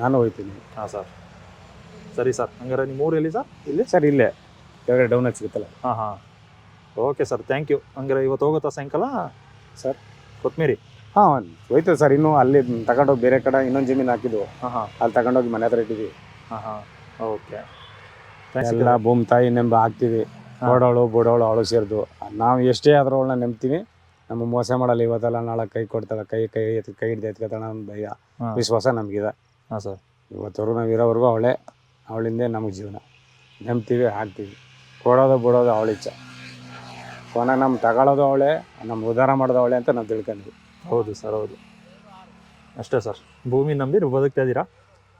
ನಾನು ಹೋಗ್ತೀನಿ. ಹಾಂ ಸರ್ ಸರಿ ಸರ್ ಹಂಗಾರೆ ನಿಮ್ಮ ಊರು ಎಲ್ಲಿ ಸರ್ ಇಲ್ಲಿ? ಸರ್ ಇಲ್ಲೇ. ಕೆಳಗಡೆ ಡೌನ್ ಸಿಗುತ್ತಲ್ಲ. ಹಾಂ ಹಾಂ. ಓಕೆ ಸರ್ ಥ್ಯಾಂಕ್ ಯು ಹಂಗಾರೆ ಇವತ್ತು ಹೋಗುತ್ತಾ ಸಾಯಂಕಾಲ? ಸರ್? ಕೊತ್ಮೀರಿ. ಹಾಂ ಹೋಯ್ತದೆ ಸರ್. ಇನ್ನು ಅಲ್ಲಿ ತಗೊಂಡೋಗಿ ಬೇರೆ ಕಡೆ ಇನ್ನೊಂದು ಜಮೀನು ಹಾಕಿದ್ವು. ಹಾ ಹಾ. ಅಲ್ಲಿ ತಗೊಂಡೋಗಿ ಮನೆ ಹತ್ರ ಇಟ್ಟಿದ್ವಿ. ಹಾ ಹಾ. ಓಕೆ. ಎಲ್ಲ ಭೂಮಿ ತಾಯಿ ನೆಂಬ ಹಾಕ್ತೀವಿ. ಬೋಡೋಳು ಬೋಡೋಳು ಅವಳು ಸೇರಿದ್ವು ನಾವು ಎಷ್ಟೇ ಆದ್ರೂ ಅವಳನ್ನ ನೆಂಬ್ತೀವಿ. ನಮ್ಮ ಮೋಸ ಮಾಡಲ್ಲ ಇವತ್ತಲ್ಲ ನಾಳೆ ಕೈ ಕೊಡ್ತಾಳೆ. ಕೈ ಕೈ ಎತ್ತಿ ಕೈ ಹಿಡ್ದು ಎತ್ಕೊತಾಳ ನಮ್ಮ ಭಯ. ವಿಶ್ವಾಸ ನಮಗಿದೆ. ಹಾ ಸರ್. ಇವತ್ತವರೆಗೂ ನಾವು ಇರೋವರೆಗೂ ಅವಳೇ. ಅವಳಿಂದೇ ನಮಗೆ ಜೀವನ. ನೆಂಬ್ತೀವಿ ಹಾಕ್ತೀವಿ. ಕೊಡೋದು ಬಿಡೋದು ಅವಳ ಇಚ್ಛೆ ಕೊನೆ ನಮ್ಮ ತಗೊಳ್ಳೋದು ಅವಳೆ ನಮ್ಮ ಉದ್ಧಾರ ಮಾಡೋದು ಅವಳೆ ಅಂತ ನಾವು ತಿಳ್ಕೊಂಡ್ವಿ ಹೌದು ಸರ್ ಹೌದು. ಅಷ್ಟೇ ಸರ್. ಭೂಮಿ ನಂಬಿ ನೀವು ಬದುಕ್ತಾ ಇದ್ದೀರಾ?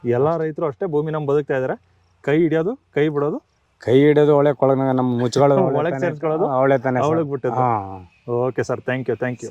ಎಲ್ಲ ರೈತರು ಅಷ್ಟೇ ಭೂಮಿ ನಂಬಿ ಬದುಕ್ತಾ ಇದ್ದಾರೆ. ಕೈ ಹಿಡಿಯೋದು ಕೈ ಬಿಡೋದು. ಕೈ ಹಿಡಿಯೋದು ಒಳ್ಳೆ ಕೊಳಗ ನಮ್ಮ ಮುಚ್ಕೊಳ್ಳೋದು ಒಳಗೆ ಸೇರಿಸ್ಕೊಳ್ಳೋದು ಅವಳೆ ತಾನೆ ಅವಳಿಗೆ ಬಿಟ್ಟಿದ್ದು. Okay sir thank you thank you